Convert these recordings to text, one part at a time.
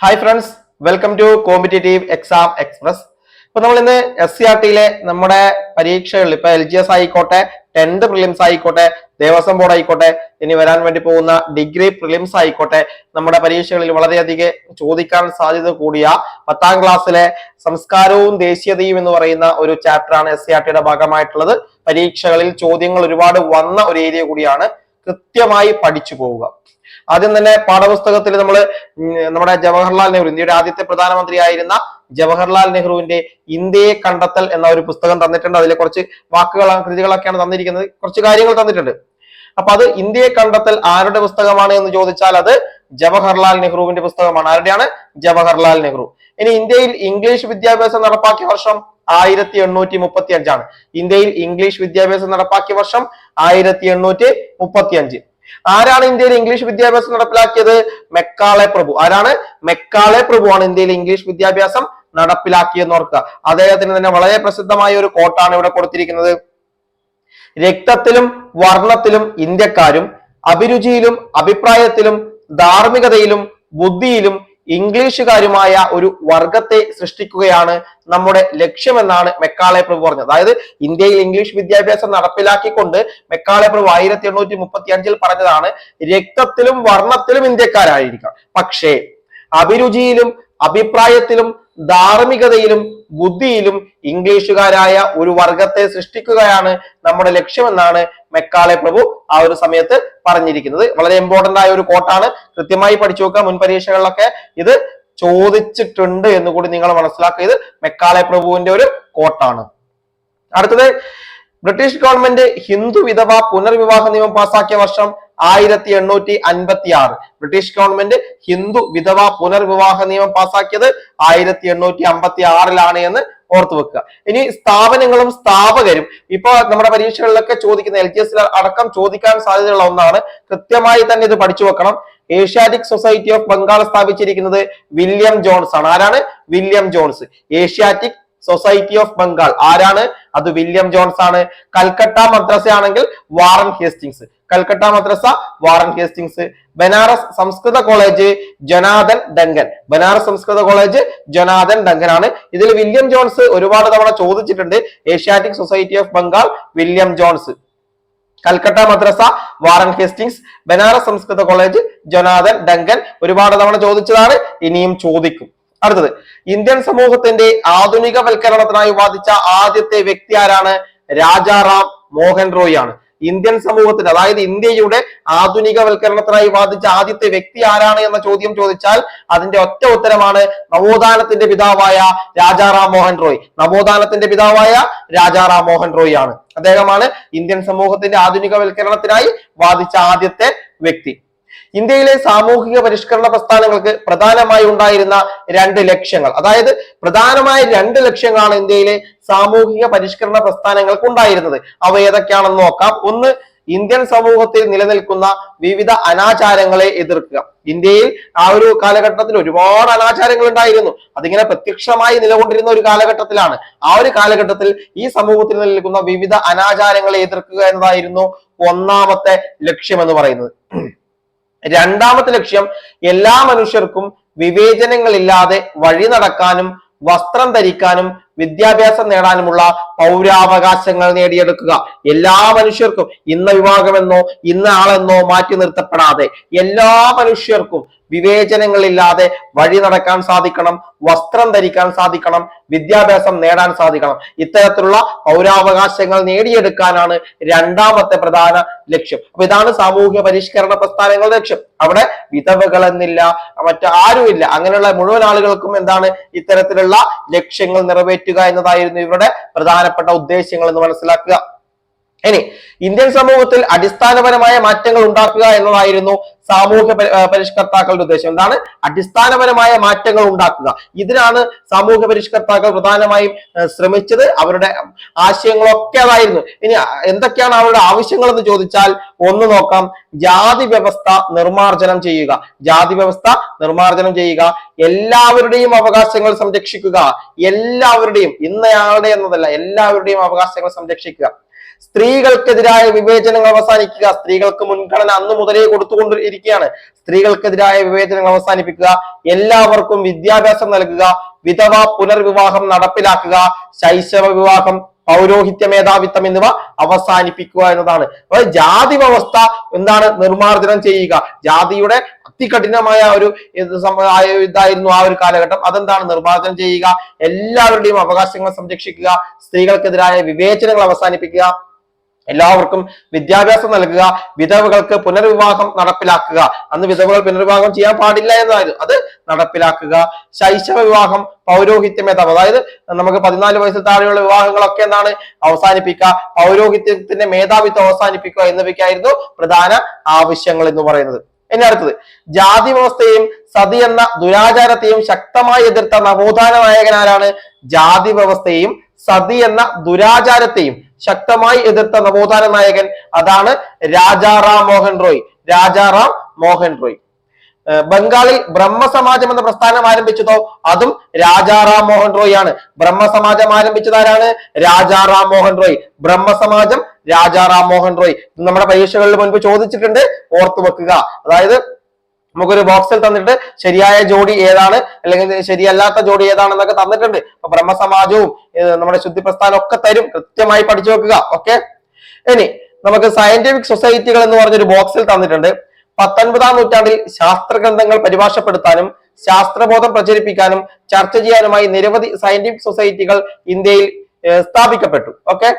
Hi friends welcome to competitive exam express ഇപ്പൊ നമ്മൾ ഇന്ന് എസ് സി ആർ ടിയിലെ നമ്മുടെ പരീക്ഷകളിൽ ഇപ്പൊ എൽ ജി എസ് ആയിക്കോട്ടെ ടെൻത്ത് പ്രിലിംസ് ആയിക്കോട്ടെ ദേവസ്വം ബോർഡ് ആയിക്കോട്ടെ ഇനി വരാൻ വേണ്ടി പോകുന്ന ഡിഗ്രി പ്രിലിംസ് ആയിക്കോട്ടെ നമ്മുടെ പരീക്ഷകളിൽ വളരെയധികം ചോദിക്കാൻ സാധ്യത കൂടിയ പത്താം ക്ലാസ്സിലെ സംസ്കാരവും ദേശീയതയും എന്ന് പറയുന്ന ഒരു ചാപ്റ്ററാണ് എസ് സി ആർ ടിയുടെ ഭാഗമായിട്ടുള്ളത്. പരീക്ഷകളിൽ ചോദ്യങ്ങൾ ഒരുപാട് വന്ന ഒരു ഏരിയ കൂടിയാണ് കൃത്യമായി പഠിച്ചു പോവുക. ആദ്യം തന്നെ പാഠപുസ്തകത്തിൽ നമ്മൾ നമ്മുടെ ജവഹർലാൽ നെഹ്റു ഇന്ത്യയുടെ ആദ്യത്തെ പ്രധാനമന്ത്രിയായിരുന്ന ജവഹർലാൽ നെഹ്റുവിന്റെ ഇന്ത്യയെ കണ്ടെത്തൽ എന്ന ഒരു പുസ്തകം തന്നിട്ടുണ്ട്. അതിലെ കുറച്ച് വാക്കുകൾ കൃതികളൊക്കെയാണ് തന്നിരിക്കുന്നത്. കുറച്ച് കാര്യങ്ങൾ തന്നിട്ടുണ്ട്. അപ്പൊ അത് ഇന്ത്യയെ കണ്ടെത്തൽ ആരുടെ പുസ്തകമാണ് എന്ന് ചോദിച്ചാൽ അത് ജവഹർലാൽ നെഹ്റുവിന്റെ പുസ്തകമാണ്. ആരുടെയാണ്? ജവഹർലാൽ നെഹ്റു. ഇനി ഇന്ത്യയിൽ ഇംഗ്ലീഷ് വിദ്യാഭ്യാസം നടപ്പാക്കിയ വർഷം ആയിരത്തി എണ്ണൂറ്റി മുപ്പത്തി അഞ്ചാണ് ഇന്ത്യയിൽ ഇംഗ്ലീഷ് വിദ്യാഭ്യാസം നടപ്പാക്കിയ വർഷം ആയിരത്തി എണ്ണൂറ്റി മുപ്പത്തി അഞ്ച് ആരാണ് ഇന്ത്യയിൽ ഇംഗ്ലീഷ് വിദ്യാഭ്യാസം നടപ്പിലാക്കിയത്? മെക്കാളെ പ്രഭു. ആരാണ്? മെക്കാളെ പ്രഭു ആണ് ഇന്ത്യയിൽ ഇംഗ്ലീഷ് വിദ്യാഭ്യാസം നടപ്പിലാക്കിയെന്ന് ഓർക്കുക അദ്ദേഹത്തിന് തന്നെ വളരെ പ്രസിദ്ധമായ ഒരു കോട്ടാണ് ഇവിടെ കൊടുത്തിരിക്കുന്നത്. രക്തത്തിലും വർണത്തിലും ഇന്ത്യക്കാരും അഭിരുചിയിലും അഭിപ്രായത്തിലും ധാർമ്മികതയിലും ബുദ്ധിയിലും ഇംഗ്ലീഷുകാരുമായ ഒരു വർഗത്തെ സൃഷ്ടിക്കുകയാണ് നമ്മുടെ ലക്ഷ്യമെന്നാണ് മെക്കാളെ പ്രഭു പറഞ്ഞത്. അതായത് ഇന്ത്യയിൽ ഇംഗ്ലീഷ് വിദ്യാഭ്യാസം നടപ്പിലാക്കിക്കൊണ്ട് മെക്കാളെ പ്രഭു ആയിരത്തി എണ്ണൂറ്റി മുപ്പത്തി അഞ്ചിൽ പറഞ്ഞതാണ് രക്തത്തിലും വർണത്തിലും ഇന്ത്യക്കാരായിരിക്കാം. പക്ഷേ അഭിരുചിയിലും അഭിപ്രായത്തിലും ധാർമ്മികതയിലും ബുദ്ധിയിലും ഇംഗ്ലീഷുകാരായ ഒരു വർഗത്തെ സൃഷ്ടിക്കുകയാണ് നമ്മുടെ ലക്ഷ്യമെന്നാണ് മെക്കാളെ പ്രഭു ആ ഒരു സമയത്ത് പറഞ്ഞിരിക്കുന്നത്. വളരെ ഇമ്പോർട്ടന്റ് ആയ ഒരു കോട്ടാണ് കൃത്യമായി പഠിച്ചു നോക്കുക മുൻ പരീക്ഷകളിലൊക്കെ ഇത് ചോദിച്ചിട്ടുണ്ട് എന്ന് കൂടി നിങ്ങൾ മനസ്സിലാക്കുക ഇത് മെക്കാളെ പ്രഭുവിന്റെ ഒരു കോട്ടാണ് അടുത്തത് ബ്രിട്ടീഷ് ഗവൺമെന്റ് ഹിന്ദു വിധവ പുനർവിവാഹ നിയമം പാസാക്കിയ വർഷം ആയിരത്തി എണ്ണൂറ്റി അൻപത്തി ആറ് ബ്രിട്ടീഷ് ഗവൺമെന്റ് ഹിന്ദു വിധവ പുനർവിവാഹ നിയമം പാസാക്കിയത് ആയിരത്തി എണ്ണൂറ്റി അമ്പത്തി ആറിലാണ് എന്ന് ഓർത്തു വെക്കുക. ഇനി സ്ഥാപനങ്ങളും സ്ഥാപകരും ഇപ്പൊ നമ്മുടെ പരീക്ഷകളിലൊക്കെ ചോദിക്കുന്ന എൽ ജി എസ് അടക്കം ചോദിക്കാൻ സാധ്യതയുള്ള ഒന്നാണ് കൃത്യമായി തന്നെ ഇത് പഠിച്ചു വെക്കണം. ഏഷ്യാറ്റിക് സൊസൈറ്റി ഓഫ് ബംഗാൾ സ്ഥാപിച്ചിരിക്കുന്നത് വില്യം ജോൺസ് ആണ്. ആരാണ്? William Jones Asiatic society of Bengal ആരാണ്? അത് വില്യം ജോൺസ് ആണ്. കൽക്കട്ട മദ്രസ ആണെങ്കിൽ Warren Hastings. Calcutta Madrasa Warren Hastings Banaras Sanskrit college Jonathan Duncan. Banaras Sanskrit college ജനാദൻ Duncan ആണ്. ഇതിൽ വില്യം ജോൺസ് ഒരുപാട് തവണ ചോദിച്ചിട്ടുണ്ട്. Asiatic society of Bengal William Jones. Calcutta Madrasa Warren Hastings Banaras Sanskrit college Jonathan Duncan ഒരുപാട് തവണ ചോദിച്ചതാണ്. ഇനിയും ചോദിക്കും. അടുത്തത് ഇന്ത്യൻ സമൂഹത്തിന്റെ ആധുനികവൽക്കരണത്തിനായി വാദിച്ച ആദ്യത്തെ വ്യക്തി ആരാണ്? രാജാറാം മോഹൻ റോയ് ആണ്. ഇന്ത്യൻ സമൂഹത്തിന് അതായത് ഇന്ത്യയുടെ ആധുനികവൽക്കരണത്തിനായി വാദിച്ച ആദ്യത്തെ വ്യക്തി ആരാണ് എന്ന ചോദ്യം ചോദിച്ചാൽ അതിന്റെ ഒറ്റ ഉത്തരമാണ് നവോത്ഥാനത്തിന്റെ പിതാവായ രാജാറാം മോഹൻ റോയ്. നവോത്ഥാനത്തിന്റെ പിതാവായ രാജാറാം മോഹൻ റോയ് ആണ്. അദ്ദേഹമാണ് ഇന്ത്യൻ സമൂഹത്തിന്റെ ആധുനികവൽക്കരണത്തിനായി വാദിച്ച ആദ്യത്തെ വ്യക്തി. ഇന്ത്യയിലെ സാമൂഹിക പരിഷ്കരണ പ്രസ്ഥാനങ്ങൾക്ക് പ്രധാനമായി ഉണ്ടായിരുന്ന രണ്ട് ലക്ഷ്യങ്ങൾ. അതായത് പ്രധാനമായ രണ്ട് ലക്ഷ്യങ്ങളാണ് ഇന്ത്യയിലെ സാമൂഹിക പരിഷ്കരണ പ്രസ്ഥാനങ്ങൾക്ക് ഉണ്ടായിരുന്നത്. അവ ഏതൊക്കെയാണെന്ന് നോക്കാം. ഒന്ന് ഇന്ത്യൻ സമൂഹത്തിൽ നിലനിൽക്കുന്ന വിവിധ അനാചാരങ്ങളെ എതിർക്കുക. ഇന്ത്യയിൽ ആ ഒരു കാലഘട്ടത്തിൽ ഒരുപാട് അനാചാരങ്ങൾ ഉണ്ടായിരുന്നു. അതിങ്ങനെ പ്രത്യക്ഷമായി നിലകൊണ്ടിരുന്ന ഒരു കാലഘട്ടത്തിലാണ്. ആ ഒരു കാലഘട്ടത്തിൽ ഈ സമൂഹത്തിൽ നിലനിൽക്കുന്ന വിവിധ അനാചാരങ്ങളെ എതിർക്കുക എന്നതായിരുന്നു ഒന്നാമത്തെ ലക്ഷ്യം എന്ന് പറയുന്നത്. രണ്ടാമത്തെ ലക്ഷ്യം എല്ലാ മനുഷ്യർക്കും വിവേചനങ്ങളില്ലാതെ വഴി നടക്കാനും വസ്ത്രം ധരിക്കാനും വിദ്യാഭ്യാസം നേടാനുമുള്ള പൗരാവകാശങ്ങൾ നേടിയെടുക്കുക. എല്ലാ മനുഷ്യർക്കും ഇന്ന വിഭാഗമെന്നോ ഇന്ന ആളെന്നോ മാറ്റി നിർത്തപ്പെടാതെ എല്ലാ മനുഷ്യർക്കും വിവേചനങ്ങളില്ലാതെ വഴി നടക്കാൻ സാധിക്കണം വസ്ത്രം ധരിക്കാൻ സാധിക്കണം വിദ്യാഭ്യാസം നേടാൻ സാധിക്കണം. ഇത്തരത്തിലുള്ള പൗരാവകാശങ്ങൾ നേടിയെടുക്കാനാണ് രണ്ടാമത്തെ പ്രധാന ലക്ഷ്യം. അപ്പൊ ഇതാണ് സാമൂഹ്യ പരിഷ്കരണ പ്രസ്ഥാനങ്ങളുടെ ലക്ഷ്യം. അവിടെ വിധവകൾ എന്നില്ല മറ്റാരുമില്ല അങ്ങനെയുള്ള മുഴുവൻ ആളുകൾക്കും എന്താണ് ഇത്തരത്തിലുള്ള ലക്ഷ്യങ്ങൾ നിറവേറ്റുക എന്നതായിരുന്നു ഇവരുടെ പ്രധാനപ്പെട്ട ഉദ്ദേശ്യങ്ങൾ എന്ന് മനസ്സിലാക്കുക. ഇനി ഇന്ത്യൻ സമൂഹത്തിൽ അടിസ്ഥാനപരമായ മാറ്റങ്ങൾ ഉണ്ടാക്കുക എന്നതായിരുന്നു സാമൂഹ്യ പരിഷ്കർത്താക്കളുടെ ഉദ്ദേശം. എന്താണ്? അടിസ്ഥാനപരമായ മാറ്റങ്ങൾ ഉണ്ടാക്കുക. ഇതിനാണ് സാമൂഹ്യ പരിഷ്കർത്താക്കൾ പ്രധാനമായും ശ്രമിച്ചത്. അവരുടെ ആശയങ്ങളൊക്കെ അതായിരുന്നു. ഇനി എന്തൊക്കെയാണ് അവരുടെ ആവശ്യങ്ങൾ എന്ന് ചോദിച്ചാൽ ഒന്ന് നോക്കാം. ജാതി വ്യവസ്ഥ നിർമാർജനം ചെയ്യുക. ജാതി വ്യവസ്ഥ നിർമാർജനം ചെയ്യുക. എല്ലാവരുടെയും അവകാശങ്ങൾ സംരക്ഷിക്കുക. എല്ലാവരുടെയും ഇന്നയാളുടെ എന്നതല്ല എല്ലാവരുടെയും അവകാശങ്ങൾ സംരക്ഷിക്കുക. സ്ത്രീകൾക്കെതിരായ വിവേചനങ്ങൾ അവസാനിക്കുക സ്ത്രീകൾക്ക് മുൻഗണന അന്ന് മുതലേ കൊടുത്തുകൊണ്ടിരിക്കുകയാണ്. സ്ത്രീകൾക്കെതിരായ വിവേചനങ്ങൾ അവസാനിപ്പിക്കുക എല്ലാവർക്കും വിദ്യാഭ്യാസം നൽകുക വിധവ പുനർവിവാഹം നടപ്പിലാക്കുക ശൈശവ വിവാഹം പൗരോഹിത്യ മേധാവിത്വം എന്നിവ അവസാനിപ്പിക്കുക എന്നതാണ്. അതായത് ജാതി വ്യവസ്ഥ എന്താണ് നിർമ്മാർജനം ചെയ്യുക. ജാതിയുടെ അതികഠിനമായ ഒരു ഇത് ഇതായിരുന്നു ആ ഒരു കാലഘട്ടം. അതെന്താണ് നിർമ്മാർജനം ചെയ്യുക? എല്ലാവരുടെയും അവകാശങ്ങൾ സംരക്ഷിക്കുക സ്ത്രീകൾക്കെതിരായ വിവേചനങ്ങൾ അവസാനിപ്പിക്കുക എല്ലാവർക്കും വിദ്യാഭ്യാസം നൽകുക വിധവകൾക്ക് പുനർവിവാഹം നടപ്പിലാക്കുക. അന്ന് വിധവകൾ പുനർവിവാഹം ചെയ്യാൻ പാടില്ല എന്നായിരുന്നു അത് നടപ്പിലാക്കുക. ശൈശവ വിവാഹം പൗരോഹിത്യമേതാവ് അതായത് നമുക്ക് പതിനാല് വയസ്സിൽ താഴെയുള്ള വിവാഹങ്ങളൊക്കെ എന്താണ്? അവസാനിപ്പിക്കുക. പൗരോഹിത്യത്തിന്റെ മേധാവിത്വം അവസാനിപ്പിക്കുക എന്നിവയ്ക്കായിരുന്നു പ്രധാന ആവശ്യങ്ങൾ എന്ന് പറയുന്നത്. ഇനി അടുത്തത്. ജാതി വ്യവസ്ഥയും സതി എന്ന ദുരാചാരത്തെയും ശക്തമായി എതിർത്ത നവോത്ഥാന നായകനാരാണ് ജാതി വ്യവസ്ഥയും സതി എന്ന ദുരാചാരത്തെയും ശക്തമായി എതിർത്ത നവോത്ഥാന നായകൻ അതാണ് രാജാറാം മോഹൻ റോയ്. രാജാറാം മോഹൻ റോയ്. ബംഗാളിൽ ബ്രഹ്മസമാജം എന്ന പ്രസ്ഥാനം ആരംഭിച്ചതോ അതും രാജാറാം മോഹൻ റോയ് ആണ്. ബ്രഹ്മസമാജം ആരംഭിച്ചത് ആരാണ്? രാജാറാം മോഹൻ റോയ്. ബ്രഹ്മസമാജം രാജാറാം മോഹൻ റോയ്. നമ്മുടെ പരീക്ഷകളിൽ മുൻപ് ചോദിച്ചിട്ടുണ്ട്. ഓർത്തു വെക്കുക. അതായത് നമുക്കൊരു ബോക്സിൽ തന്നിട്ട് ശരിയായ ജോഡി ഏതാണ്? അല്ലെങ്കിൽ ശരിയല്ലാത്ത ജോഡി ഏതാണെന്നൊക്കെ തന്നിട്ടുണ്ട്. അപ്പൊ ബ്രഹ്മസമാജവും നമ്മുടെ ശുദ്ധി പ്രസ്ഥാനം ഒക്കെ തരും. കൃത്യമായി പഠിച്ചു വെക്കുക. ഓക്കെ ഇനി നമുക്ക് സയന്റിഫിക് സൊസൈറ്റികൾ എന്ന് പറഞ്ഞൊരു ബോക്സിൽ തന്നിട്ടുണ്ട്. പത്തൊൻപതാം നൂറ്റാണ്ടിൽ ശാസ്ത്ര ഗ്രന്ഥങ്ങൾ പരിഭാഷപ്പെടുത്താനും ശാസ്ത്രബോധം പ്രചരിപ്പിക്കാനും ചർച്ച ചെയ്യാനുമായി നിരവധി സയന്റിഫിക് സൊസൈറ്റികൾ ഇന്ത്യയിൽ സ്ഥാപിക്കപ്പെട്ടു. ഓക്കെ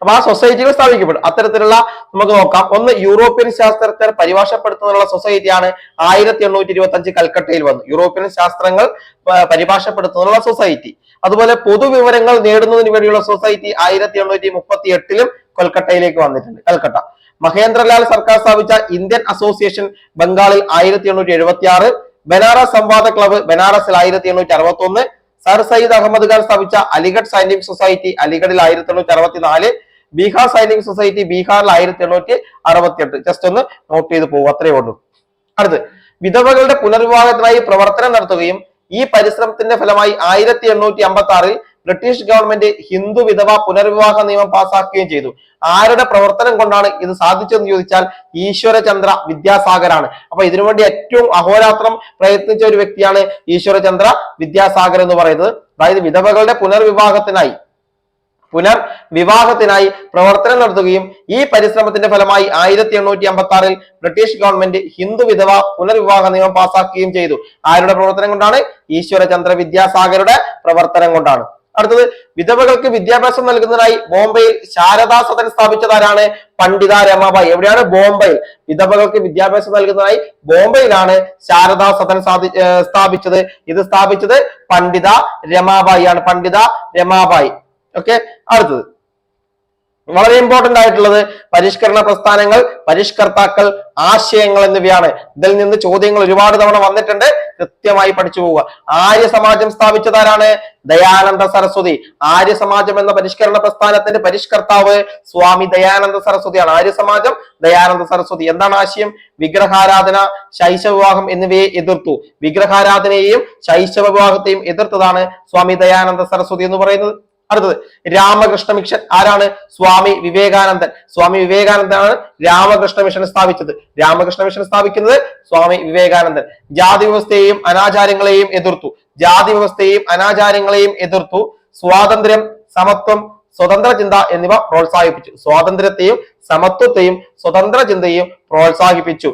അപ്പൊ ആ സൊസൈറ്റികൾ സ്ഥാപിക്കപ്പെടും. അത്തരത്തിലുള്ള നമുക്ക് നോക്കാം. ഒന്ന് യൂറോപ്യൻ ശാസ്ത്രജ്ഞർ പരിഭാഷപ്പെടുത്തുന്നതിനുള്ള സൊസൈറ്റിയാണ് ആയിരത്തി എണ്ണൂറ്റി ഇരുപത്തി അഞ്ച് കൽക്കട്ടയിൽ വന്നു. യൂറോപ്യൻ ശാസ്ത്രങ്ങൾ പരിഭാഷപ്പെടുത്തുന്നതിനുള്ള സൊസൈറ്റി അതുപോലെ പൊതുവിവരങ്ങൾ നേടുന്നതിന് വേണ്ടിയുള്ള സൊസൈറ്റി ആയിരത്തി എണ്ണൂറ്റി മുപ്പത്തി എട്ടിലും കൊൽക്കട്ടയിലേക്ക് വന്നിട്ടുണ്ട്. കൽക്കട്ട. മഹേന്ദ്രലാൽ സർക്കാർ സ്ഥാപിച്ച ഇന്ത്യൻ അസോസിയേഷൻ ബംഗാളിൽ ആയിരത്തി എണ്ണൂറ്റി എഴുപത്തി ആറ് ബനാറസ് സംവാദ ക്ലബ്ബ് ബനാറസിൽ ആയിരത്തി എണ്ണൂറ്റി അറുപത്തി ഒന്ന് സർ സയ്യിദ് അഹമ്മദ് ഖാൻ സ്ഥാപിച്ച അലിഗഡ് സയന്റിഫിക് സൊസൈറ്റി അലിഗഡിൽ ആയിരത്തി എണ്ണൂറ്റി അറുപത്തി നാല് ബീഹാർ സൈനിക സൊസൈറ്റി ബീഹാറിൽ ആയിരത്തി എണ്ണൂറ്റി അറുപത്തി എട്ട് ജസ്റ്റ് ഒന്ന് നോട്ട് ചെയ്ത് പോകും അത്രയേ ഉള്ളൂ. അടുത്ത് വിധവകളുടെ പുനർവിവാഹത്തിനായി പ്രവർത്തനം നടത്തുകയും ഈ പരിശ്രമത്തിന്റെ ഫലമായി ആയിരത്തി എണ്ണൂറ്റി അമ്പത്തി ആറിൽ ബ്രിട്ടീഷ് ഗവൺമെന്റ് ഹിന്ദു വിധവ പുനർവിവാഹ നിയമം പാസാക്കുകയും ചെയ്തു. ആരുടെ പ്രവർത്തനം കൊണ്ടാണ് ഇത് സാധിച്ചതെന്ന് ചോദിച്ചാൽ ഈശ്വരചന്ദ്ര വിദ്യാസാഗരാണ്. അപ്പൊ ഇതിനുവേണ്ടി ഏറ്റവും അഹോരാത്രം പ്രയത്നിച്ച ഒരു വ്യക്തിയാണ് ഈശ്വരചന്ദ്ര വിദ്യാസാഗർ എന്ന് പറയുന്നത്. അതായത് വിധവകളുടെ പുനർവിവാഹത്തിനായി പുനർ വിവാഹത്തിനായി പ്രവർത്തനം നടത്തുകയും ഈ പരിശ്രമത്തിന്റെ ഫലമായി ആയിരത്തി എണ്ണൂറ്റി അമ്പത്തി ആറിൽ ബ്രിട്ടീഷ് ഗവൺമെന്റ് ഹിന്ദു വിധവ പുനർവിവാഹ നിയമം പാസാക്കുകയും ചെയ്തു. ആരുടെ പ്രവർത്തനം കൊണ്ടാണ്? ഈശ്വരചന്ദ്ര വിദ്യാസാഗരുടെ പ്രവർത്തനം കൊണ്ടാണ്. അടുത്തത് വിധവകൾക്ക് വിദ്യാഭ്യാസം നൽകുന്നതിനായി ബോംബെയിൽ ശാരദാ സദൻ സ്ഥാപിച്ചതാരാണ്? പണ്ഡിത രമാബായി. എവിടെയാണ്? ബോംബെയിൽ. വിധവകൾക്ക് വിദ്യാഭ്യാസം നൽകുന്നതിനായി ബോംബെയിലാണ് ശാരദാ സദൻ സ്ഥാപിച്ചത്. ഇത് സ്ഥാപിച്ചത് പണ്ഡിത രമാബായി ആണ് പണ്ഡിത രമാബായി. ഓക്കെ അടുത്തത്. വളരെ ഇമ്പോർട്ടന്റ് ആയിട്ടുള്ളത് പരിഷ്കരണ പ്രസ്ഥാനങ്ങൾ പരിഷ്കർത്താക്കൾ ആശയങ്ങൾ എന്നിവയാണ്. ഇതിൽ നിന്ന് ചോദ്യങ്ങൾ ഒരുപാട് തവണ വന്നിട്ടുണ്ട്. കൃത്യമായി പഠിച്ചു പോവുക. ആര്യ സമാജം സ്ഥാപിച്ചതാരാണ്? ദയാനന്ദ സരസ്വതി. ആര്യ സമാജം എന്ന പരിഷ്കരണ പ്രസ്ഥാനത്തിന്റെ പരിഷ്കർത്താവ് സ്വാമി ദയാനന്ദ സരസ്വതിയാണ്. ആര്യ സമാജം ദയാനന്ദ സരസ്വതി. എന്താണ് ആശയം? വിഗ്രഹാരാധന ശൈശവ വിവാഹം എന്നിവയെ എതിർത്തു. വിഗ്രഹാരാധനയെയും ശൈശവ വിവാഹത്തെയും എതിർത്തതാണ് സ്വാമി ദയാനന്ദ സരസ്വതി എന്ന് പറയുന്നത്. അടുത്തത് രാമകൃഷ്ണ മിഷൻ. ആരാണ്? സ്വാമി വിവേകാനന്ദൻ. സ്വാമി വിവേകാനന്ദനാണ് രാമകൃഷ്ണ മിഷൻ സ്ഥാപിച്ചത്. രാമകൃഷ്ണ മിഷൻ സ്ഥാപിക്കുന്നത് സ്വാമി വിവേകാനന്ദൻ. ജാതി വ്യവസ്ഥയെയും അനാചാരങ്ങളെയും എതിർത്തു. ജാതി വ്യവസ്ഥയെയും അനാചാരങ്ങളെയും എതിർത്തു. സ്വാതന്ത്ര്യം സമത്വം സ്വതന്ത്ര ചിന്ത എന്നിവ പ്രോത്സാഹിപ്പിച്ചു. സ്വാതന്ത്ര്യത്തെയും സമത്വത്തെയും സ്വതന്ത്ര ചിന്തയെയും പ്രോത്സാഹിപ്പിച്ചു.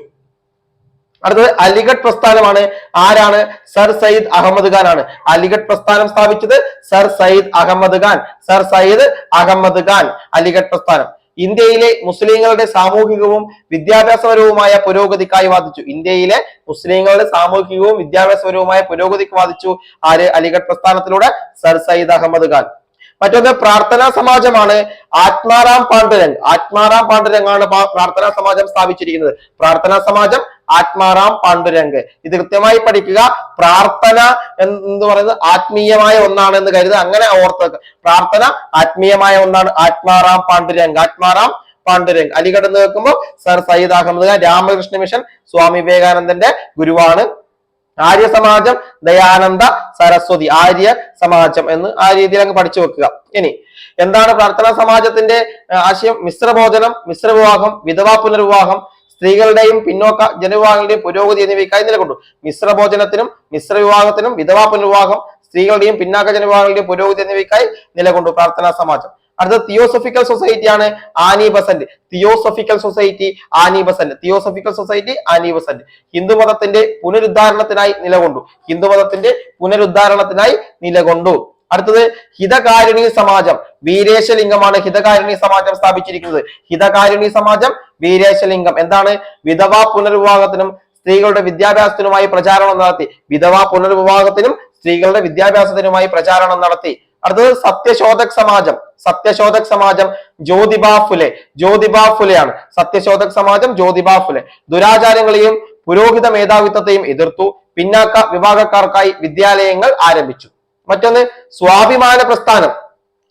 അടുത്തത് അലിഗഡ് പ്രസ്ഥാനമാണ്. ആരാണ്? സർ സയ്യിദ് അഹമ്മദ് ഖാൻ ആണ്. അലിഗഡ് പ്രസ്ഥാനം സ്ഥാപിച്ചത് സർ സയ്യിദ് അഹമ്മദ് ഖാൻ. സർ സയ്യിദ് അഹമ്മദ് ഖാൻ അലിഗഡ് പ്രസ്ഥാനം. ഇന്ത്യയിലെ മുസ്ലിങ്ങളുടെ സാമൂഹികവും വിദ്യാഭ്യാസപരവുമായ പുരോഗതിക്കായി വാദിച്ചു. ഇന്ത്യയിലെ മുസ്ലിങ്ങളുടെ സാമൂഹികവും വിദ്യാഭ്യാസപരവുമായ പുരോഗതിക്ക് വാദിച്ചു ആര്? അലിഗഡ് പ്രസ്ഥാനത്തിലൂടെ സർ സയ്യിദ് അഹമ്മദ് ഖാൻ. മറ്റൊന്ന് പ്രാർത്ഥനാ സമാജമാണ്. ആത്മാറാം പാണ്ഡുരംഗ്. ആത്മാറാം പാണ്ഡുരംഗാണ് പ്രാർത്ഥനാ സമാജം സ്ഥാപിച്ചിരിക്കുന്നത്. പ്രാർത്ഥനാ സമാജം ആത്മാറാം പാണ്ഡുരംഗ്. ഇത് കൃത്യമായി പഠിക്കുക. പ്രാർത്ഥന എന്ന് പറയുന്നത് ആത്മീയമായ ഒന്നാണ് എന്ന് കരുതുക. അങ്ങനെ ഓർത്ത് പ്രാർത്ഥന ആത്മീയമായ ഒന്നാണ്. ആത്മാറാം പാണ്ഡുരംഗ്. ആത്മാറാം പാണ്ഡുരംഗ്. അലിഗഡ് എന്ന് സർ സയ്യിദ് അഹമ്മദ് ഖാൻ രാമകൃഷ്ണ മിഷൻ സ്വാമി വിവേകാനന്ദന്റെ ഗുരുവാണ്. ആര്യ സമാജം ദയാനന്ദ സരസ്വതി ആര്യ സമാജം എന്ന് ആ രീതിയിൽ അങ്ങ് പഠിച്ചു വെക്കുക. ഇനി എന്താണ് പ്രാർത്ഥനാ സമാജത്തിന്റെ ആശയം? മിശ്രഭോജനം മിശ്രവിവാഹം വിധവാ പുനർവിവാഹം സ്ത്രീകളുടെയും പിന്നോക്ക ജനവിഭാഗങ്ങളുടെയും പുരോഗതി എന്നിവയ്ക്കായി നിലകൊണ്ടു. മിശ്രഭോജനത്തിനും മിശ്രവിവാഹത്തിനും വിധവാ പുനർവിവാഹം സ്ത്രീകളുടെയും പിന്നാക്ക ജനവിഭാഗങ്ങളുടെയും പുരോഗതി എന്നിവയ്ക്കായി നിലകൊണ്ടു പ്രാർത്ഥനാ സമാജം. അടുത്ത theosophical സൊസൈറ്റിയാണ് Annie Besant theosophical society Annie Besant theosophical society Annie Besant Hindu മതത്തിന്റെ പുനരുദ്ധാരണത്തിനായി നിലകൊണ്ടു. ഹിന്ദു മതത്തിന്റെ പുനരുദ്ധാരണത്തിനായി നിലകൊണ്ടു. അടുത്തത് ഹിതകാരിണി സമാജം. വീരേശലിംഗമാണ് ഹിതകാരിണി സമാജം സ്ഥാപിച്ചിരിക്കുന്നത്. ഹിതകാരിണി സമാജം വീരേശലിംഗം. എന്താണ്? വിധവാ പുനർവിവാഹത്തിനും സ്ത്രീകളുടെ വിദ്യാഭ്യാസത്തിനുമായി പ്രചാരണം നടത്തി. വിധവാ പുനർവിവാഹത്തിനും സ്ത്രീകളുടെ വിദ്യാഭ്യാസത്തിനുമായി പ്രചാരണം നടത്തി. അടുത്തത് സത്യശോധക് സമാജം. സത്യശോധക് സമാജം ജ്യോതിബാ ഫുലെ. ജ്യോതിബാ ഫുലെയാണ്. സത്യശോധക് സമാജം ജ്യോതിബാ ഫുലെ. ദുരാചാരങ്ങളെയും പുരോഹിത മേധാവിത്വത്തെയും എതിർത്തു. പിന്നാക്ക വിഭാഗക്കാർക്കായി വിദ്യാലയങ്ങൾ ആരംഭിച്ചു. മറ്റൊന്ന് സ്വാഭിമാന പ്രസ്ഥാനം.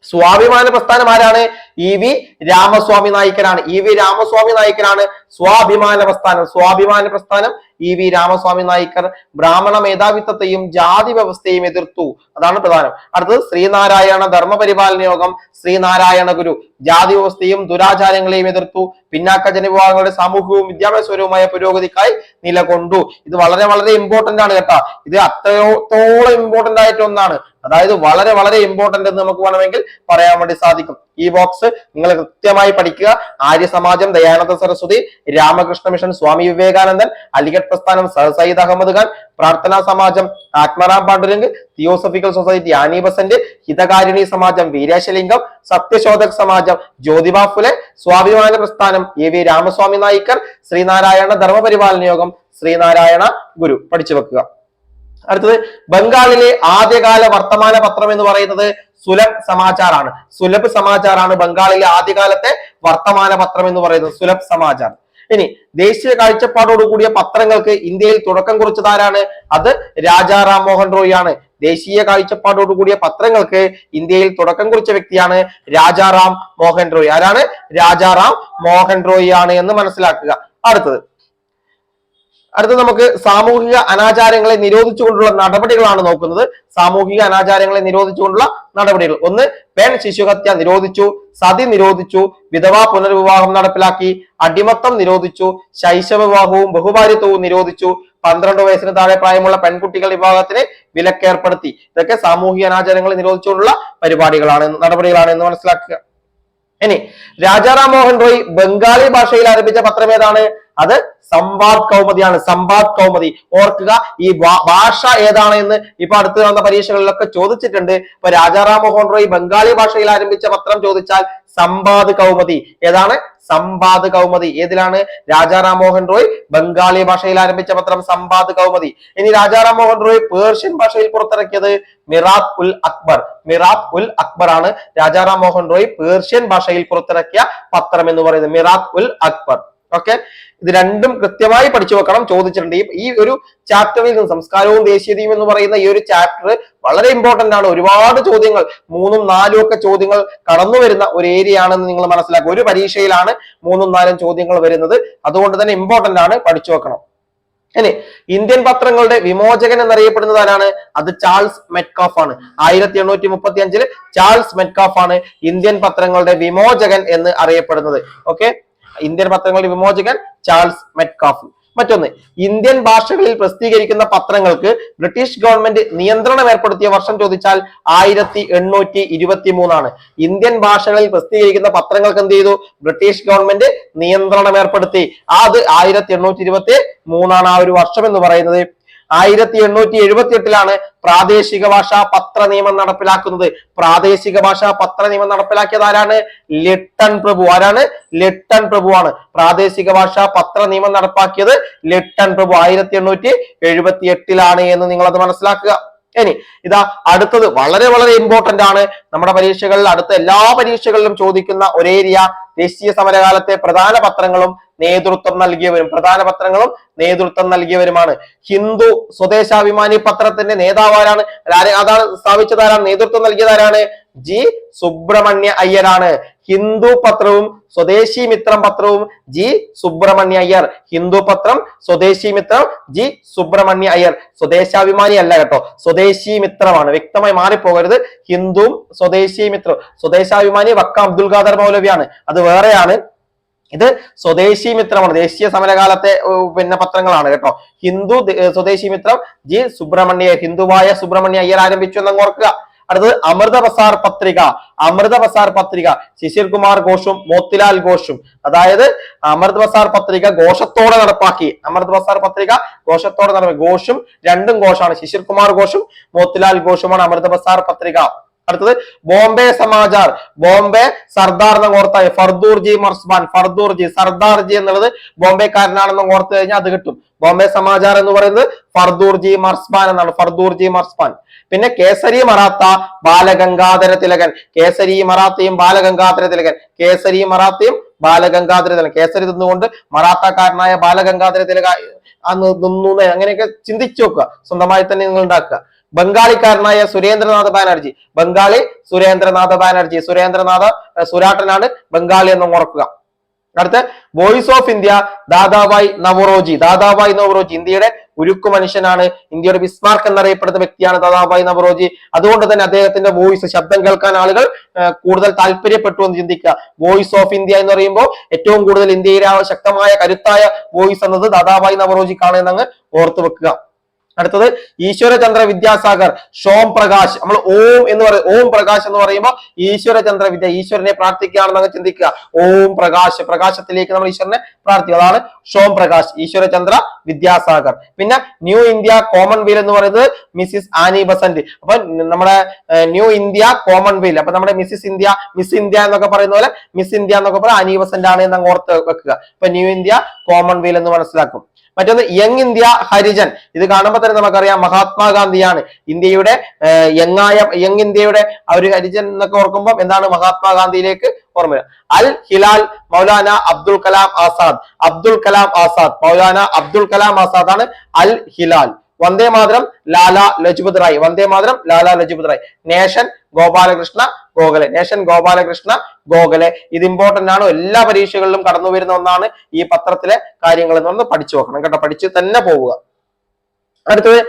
സ്വാഭിമാന പ്രസ്ഥാനം ആരാണ്? ഇ വി രാമസ്വാമി നായിക്കനാണ്. ഇ വി രാമസ്വാമി നായിക്കനാണ് സ്വാഭിമാന പ്രസ്ഥാനം. സ്വാഭിമാന പ്രസ്ഥാനം ഇ വി രാമസ്വാമി നായിക്കർ ബ്രാഹ്മണ മേധാവിത്വത്തെയും ജാതി വ്യവസ്ഥയും എതിർത്തു. അതാണ് പ്രധാനം. അടുത്തത് ശ്രീനാരായണ ധർമ്മപരിപാലന യോഗം ശ്രീനാരായണ ഗുരു. ജാതി വ്യവസ്ഥയും ദുരാചാരങ്ങളെയും എതിർത്തു. പിന്നാക്ക ജനവിഭാഗങ്ങളുടെ സാമൂഹികവും വിദ്യാഭ്യാസപരവുമായ പുരോഗതിക്കായി നിലകൊണ്ടു. ഇത് വളരെ വളരെ ഇമ്പോർട്ടന്റ് ആണ് കേട്ടോ. ഇത് അത്രത്തോളം ഇമ്പോർട്ടന്റ് ആയിട്ട് ഒന്നാണ് അതായത് വളരെ വളരെ ഇമ്പോർട്ടന്റ് എന്ന് നമുക്ക് വേണമെങ്കിൽ പറയാൻ വേണ്ടി സാധിക്കും. ഈ ബോക്സ് നിങ്ങൾ കൃത്യമായി പഠിക്കുക. ആര്യ സമാജം ദയാനന്ദ സരസ്വതി രാമകൃഷ്ണ മിഷൻ സ്വാമി വിവേകാനന്ദൻ അലിഗഡ് പ്രസ്ഥാനം sir Syed Ahmed Khan Prarthana Samajam Atmaram Pandurang theosophical society Annie Besant Hitakarini Samajam Veeresalingam Satyashodhak Samajam Jyotiba Phule സ്വാഭിമാന പ്രസ്ഥാനം എ വി രാമസ്വാമി നായിക്കർ ശ്രീനാരായണ ധർമ്മപരിപാലന യോഗം ശ്രീനാരായണ ഗുരു. പഠിച്ചു വെക്കുക. അടുത്തത് ബംഗാളിലെ ആദ്യകാല വർത്തമാന പത്രം എന്ന് പറയുന്നത് സുലഭ് സമാചാറാണ്. സുലഭ് സമാചാറാണ് ബംഗാളിലെ ആദ്യകാലത്തെ വർത്തമാന പത്രം എന്ന് പറയുന്നത് സുലഭ് സമാചാർ. ഇനി ദേശീയ കാഴ്ചപ്പാടോട് കൂടിയ പത്രങ്ങൾക്ക് ഇന്ത്യയിൽ തുടക്കം കുറിച്ചത് ആരാണ്? അത് രാജാ റാം മോഹൻ റോയ് ആണ്. ദേശീയ കാഴ്ചപ്പാടോട് കൂടിയ പത്രങ്ങൾക്ക് ഇന്ത്യയിൽ തുടക്കം കുറിച്ച വ്യക്തിയാണ് രാജാറാം മോഹൻ റോയ്. ആരാണ്? രാജാറാം മോഹൻ റോയ് ആണ് എന്ന് മനസ്സിലാക്കുക. അടുത്തത് അടുത്ത നമുക്ക് സാമൂഹിക അനാചാരങ്ങളെ നിരോധിച്ചുകൊണ്ടുള്ള നടപടികളാണ് നോക്കുന്നത്. സാമൂഹിക അനാചാരങ്ങളെ നിരോധിച്ചുകൊണ്ടുള്ള നടപടികൾ. ഒന്ന് പെൺ ശിശുഹത്യ നിരോധിച്ചു സതി നിരോധിച്ചു വിധവാ പുനർവിവാഹം നടപ്പിലാക്കി അടിമത്തം നിരോധിച്ചു ശൈശവ വിവാഹവും ബഹുഭാര്യത്വവും നിരോധിച്ചു പന്ത്രണ്ട് വയസ്സിന് താഴെ പ്രായമുള്ള പെൺകുട്ടികൾ വിഭാഗത്തിന് വിലക്കേർപ്പെടുത്തി. ഇതൊക്കെ സാമൂഹിക അനാചാരങ്ങളെ നിരോധിച്ചുകൊണ്ടുള്ള പരിപാടികളാണ് നടപടികളാണ് എന്ന് മനസ്സിലാക്കുക. ഇനി രാജാറാം മോഹൻ റോയ് ബംഗാളി ഭാഷയിൽ ആരംഭിച്ച പത്രം ഏതാണ്? അത് സംവാദ് കൗമുദിയാണ്. സംവാദ് കൗമുദി. ഓർക്കുക ഈ ഭാഷ ഏതാണ് എന്ന് ഇപ്പൊ അടുത്ത് വന്ന പരീക്ഷകളിലൊക്കെ ചോദിച്ചിട്ടുണ്ട്. ഇപ്പൊ രാജാറാം മോഹൻ റോയ് ബംഗാളി ഭാഷയിൽ ആരംഭിച്ച പത്രം ചോദിച്ചാൽ സംവാദ് കൗമുദി. ഏതാണ്? സംവാദ് കൗമുദി. ഏതിലാണ്? രാജാറാം മോഹൻ റോയ് ബംഗാളി ഭാഷയിൽ ആരംഭിച്ച പത്രം സംവാദ് കൗമുദി. ഇനി രാജാറാം മോഹൻ റോയ് പേർഷ്യൻ ഭാഷയിൽ പുറത്തിറക്കിയത് മിറാത് ഉൽ അക്ബർ. മിറാത് ഉൽ അക്ബർ ആണ് രാജാറാം മോഹൻ റോയ് പേർഷ്യൻ ഭാഷയിൽ പുറത്തിറക്കിയ പത്രം എന്ന് പറയുന്നത്. മിറാത് ഉൽ അക്ബർ. ഓക്കെ ഇത് രണ്ടും കൃത്യമായി പഠിച്ചു വെക്കണം ചോദിച്ചിട്ടുണ്ട് ഈ- ഒരു ചാപ്റ്ററിൽ നിന്ന് സംസ്കാരവും ദേശീയതയും എന്ന് പറയുന്ന ഈ ഒരു ചാപ്റ്റർ വളരെ ഇമ്പോർട്ടന്റ് ആണ്. ഒരുപാട് ചോദ്യങ്ങൾ മൂന്നും നാലും ഒക്കെ ചോദ്യങ്ങൾ കടന്നു വരുന്ന ഒരു ഏരിയ ആണെന്ന് നിങ്ങൾ മനസ്സിലാക്കുക. ഒരു പരീക്ഷയിലാണ് മൂന്നും നാലും ചോദ്യങ്ങൾ വരുന്നത്. അതുകൊണ്ട് തന്നെ ഇമ്പോർട്ടന്റ് ആണ് പഠിച്ചു വെക്കണം. ഇനി ഇന്ത്യൻ പത്രങ്ങളുടെ വിമോചകൻ എന്നറിയപ്പെടുന്നത് ആരാണ്? അത് ചാൾസ് മെറ്റ്കാഫ് ആണ്. ആയിരത്തി എണ്ണൂറ്റി മുപ്പത്തി അഞ്ചിൽ ചാൾസ് മെറ്റ്കാഫ് ആണ് ഇന്ത്യൻ പത്രങ്ങളുടെ വിമോചകൻ എന്ന് അറിയപ്പെടുന്നത്. ഓക്കെ ഇന്ത്യൻ പത്രങ്ങളുടെ വിമോചകൻ ചാൾസ് മെറ്റ്കാഫ്. മറ്റൊന്ന് ഇന്ത്യൻ ഭാഷകളിൽ പ്രസിദ്ധീകരിക്കുന്ന പത്രങ്ങൾക്ക് ബ്രിട്ടീഷ് ഗവൺമെന്റ് നിയന്ത്രണം ഏർപ്പെടുത്തിയ വർഷം ചോദിച്ചാൽ ആയിരത്തി എണ്ണൂറ്റി ഇരുപത്തി മൂന്നാണ് ഇന്ത്യൻ ഭാഷകളിൽ പ്രസിദ്ധീകരിക്കുന്ന പത്രങ്ങൾക്ക് എന്ത് ചെയ്തു? ബ്രിട്ടീഷ് ഗവൺമെന്റ് നിയന്ത്രണം ഏർപ്പെടുത്തി. അത് ആയിരത്തി എണ്ണൂറ്റി ഇരുപത്തി മൂന്നാണ് ആ ഒരു വർഷം എന്ന് പറയുന്നത്. ആയിരത്തി എണ്ണൂറ്റി എഴുപത്തി എട്ടിലാണ് പ്രാദേശിക ഭാഷാ പത്ര നിയമം നടപ്പിലാക്കുന്നത്. പ്രാദേശിക ഭാഷാ പത്ര നിയമം നടപ്പിലാക്കിയത് ആരാണ്? ലിട്ടൺ പ്രഭു. ആരാണ്? ലിട്ടൺ പ്രഭു ആണ് പ്രാദേശിക ഭാഷാ പത്ര നിയമം നടപ്പാക്കിയത് ലിട്ടൺ പ്രഭു. ആയിരത്തി എണ്ണൂറ്റി എഴുപത്തി എട്ടിലാണ് എന്ന് നിങ്ങൾ അത് മനസ്സിലാക്കുക. ഇനി ഇതാ അടുത്തത് വളരെ വളരെ ഇമ്പോർട്ടന്റ് ആണ്. നമ്മുടെ പരീക്ഷകളിൽ അടുത്ത എല്ലാ പരീക്ഷകളിലും ചോദിക്കുന്ന ഒരേരിയ ദേശീയ സമരകാലത്തെ പ്രധാന പത്രങ്ങളും നേതൃത്വം നൽകിയവരും പ്രധാന പത്രങ്ങളും നേതൃത്വം നൽകിയവരുമാണ്. ഹിന്ദു സ്വദേശാഭിമാനി പത്രത്തിന്റെ നേതാവ് ആരാണ് ആരെ- അതാണ് സ്ഥാപിച്ചതാരാണ്? നേതൃത്വം നൽകിയതാരാണ്? ജി. സുബ്രഹ്മണ്യ അയ്യരാണ്. ഹിന്ദു പത്രവും സ്വദേശി മിത്രം പത്രവും ജി സുബ്രഹ്മണ്യ അയ്യർ. ഹിന്ദു പത്രം സ്വദേശി മിത്രം ജി സുബ്രഹ്മണ്യ അയ്യർ. സ്വദേശാഭിമാനി അല്ല കേട്ടോ. സ്വദേശി മിത്രമാണ്. വ്യക്തമായി മാറിപ്പോകരുത്. ഹിന്ദുവും സ്വദേശി മിത്രം സ്വദേശാഭിമാനി വക്ക അബ്ദുൽ ഖാദർ മൗലവിയാണ്. അത് വേറെയാണ്. ഇത് സ്വദേശി മിത്രമാണ്. ദേശീയ സമരകാലത്തെ പിന്നെ പത്രങ്ങളാണ് കേട്ടോ. ഹിന്ദു സ്വദേശി മിത്രം ജി സുബ്രഹ്മണ്യ ഹിന്ദുവായ സുബ്രഹ്മണ്യ അയ്യർ ആരംഭിച്ചു എന്നങ്ങ് ഓർക്കുക. അടുത്തത് അമൃത ബസാർ പത്രിക അമൃത ബസാർ പത്രിക. ശിശിർ കുമാർ ഘോഷും മോത്തിലാൽ ഘോഷും. അതായത് അമൃത് ബസാർ പത്രിക ഘോഷത്തോടെ നടപ്പാക്കി. അമൃത് ബസാർ പത്രിക ഘോഷത്തോടെ നടപ്പാക്കി. ഘോഷും രണ്ടും ഘോഷാണ്. ശിശിർ കുമാർ ഘോഷും മോത്തിലാൽ ഘോഷുമാണ് അമൃത ബസാർ പത്രിക. അടുത്തത് ബോംബെ സമാചാർ ബോംബെ സർദാർ എന്ന് ഓർത്തായി ഫർദൂർജി മർസ്മാൻ മർസ്ബാൻ സർദാർജി എന്നുള്ളത് ബോംബെക്കാരനാണെന്ന് ഓർത്ത് കഴിഞ്ഞാൽ അത് കിട്ടും. ബോംബെ സമാചാർ എന്ന് പറയുന്നത് ഫർദൂർജി മർസ്മാൻ എന്നാണ്. ഫർദൂർജി മർസ്മാൻ. പിന്നെ കേസരി മറാത്ത ബാലഗംഗാധര തിലകൻ. കേസരി മറാത്തയും ബാലഗംഗാധര തിലകൻ. കേസരി മറാത്തയും ബാലഗംഗാധര തിലകൻ. കേസരി തിന്നുകൊണ്ട് മറാത്തക്കാരനായ ബാലഗംഗാധര തിലക അന്ന് നിന്നു അങ്ങനെയൊക്കെ ചിന്തിച്ചു നോക്കുക. സ്വന്തമായി തന്നെ നിങ്ങൾ ഉണ്ടാക്കുക. ബംഗാളിക്കാരനായ സുരേന്ദ്രനാഥ് ബാനർജി. ബംഗാളി സുരേന്ദ്രനാഥ ബാനർജി. സുരേന്ദ്രനാഥ് സുരാട്ടനാണ് ബംഗാളി എന്ന് ഓർക്കുക. അടുത്ത voice of India Dadabhai Naoroji. Dadabhai Naoroji. ഇന്ത്യയുടെ ഉരുക്കു മനുഷ്യനാണ്. ഇന്ത്യയുടെ ബിസ്മാർക്ക് എന്നറിയപ്പെടുന്ന വ്യക്തിയാണ് ദാദാബായ് നവറോജി. അതുകൊണ്ട് തന്നെ അദ്ദേഹത്തിന്റെ വോയിസ് ശബ്ദം കേൾക്കാൻ ആളുകൾ കൂടുതൽ താല്പര്യപ്പെട്ടു എന്ന് ചിന്തിക്കുക. വോയിസ് ഓഫ് ഇന്ത്യ എന്ന് പറയുമ്പോൾ ഏറ്റവും കൂടുതൽ ഇന്ത്യയിലെ ശക്തമായ കരുത്തായ വോയിസ് എന്നത് ദാദാബായ് നവറോജിക്കാണ് എന്നങ്ങ് ഓർത്തു വെക്കുക അടുത്തത് ഈശ്വരചന്ദ്ര വിദ്യാസാഗർ ഷോം പ്രകാശ്. നമ്മൾ ഓം എന്ന് പറയും ഓം പ്രകാശ് എന്ന് പറയുമ്പോൾ ഈശ്വരചന്ദ്ര വിദ്യ ഈശ്വരനെ പ്രാർത്ഥിക്കുകയാണെന്ന് അങ്ങ് ചിന്തിക്കുക. ഓം പ്രകാശ് പ്രകാശത്തിലേക്ക് നമ്മൾ ഈശ്വരനെ പ്രാർത്ഥിക്കുക. അതാണ് ഷോം പ്രകാശ് ഈശ്വരചന്ദ്ര വിദ്യാസാഗർ പിന്നെ ന്യൂ ഇന്ത്യ കോമൺവെൽ എന്ന് പറയുന്നത് മിസ്സിസ് ആനി ബസന്റ്. അപ്പൊ നമ്മുടെ ന്യൂ ഇന്ത്യ കോമൺവെൽ അപ്പൊ നമ്മുടെ മിസ്സിസ് ഇന്ത്യ മിസ് ഇന്ത്യ എന്നൊക്കെ പറയുന്ന പോലെ മിസ് ഇന്ത്യ എന്നൊക്കെ പറയുന്നത് ആനി ബസന്റ് ആണ് എന്ന് ഓർത്ത് വെക്കുക. അപ്പൊ ന്യൂ ഇന്ത്യ കോമൺവെൽ എന്ന് മനസ്സിലാക്കും. മറ്റൊന്ന് യങ് ഇന്ത്യ ഹരിജൻ. ഇത് കാണുമ്പോൾ തന്നെ നമുക്കറിയാം മഹാത്മാഗാന്ധിയാണ് ഇന്ത്യയുടെ യങ്ങായ യങ് ഇന്ത്യയുടെ ആ ഒരു ഹരിജൻ എന്നൊക്കെ ഓർക്കുമ്പോൾ എന്താണ് മഹാത്മാഗാന്ധിയിലേക്ക് ഓർമ്മ. അൽ ഹിലാൽ മൗലാന അബ്ദുൽ കലാം ആസാദ്. അബ്ദുൽ കലാം ആസാദ്. മൗലാന അബ്ദുൽ കലാം ആസാദ് ആണ് അൽ ഹിലാൽ. വന്ദേ മാതരം ലാല ലജ്പത് റായ് വന്ദേ മാതരം ലാല ലജ്പത് റായ് നേഷൻ ഗോപാലകൃഷ്ണ ഗോഖലെ. നേഷൻ ഗോപാലകൃഷ്ണ ഗോഖലെ. ഇത് ഇമ്പോർട്ടന്റ് ആണ്. എല്ലാ പരീക്ഷകളിലും കടന്നു വരുന്ന ഒന്നാണ് ഈ പത്രത്തിലെ കാര്യങ്ങൾ എന്ന് പറഞ്ഞ് പഠിച്ചു വെക്കണം. കേട്ടോ പഠിച്ച് തന്നെ പോവുക. അടുത്തത്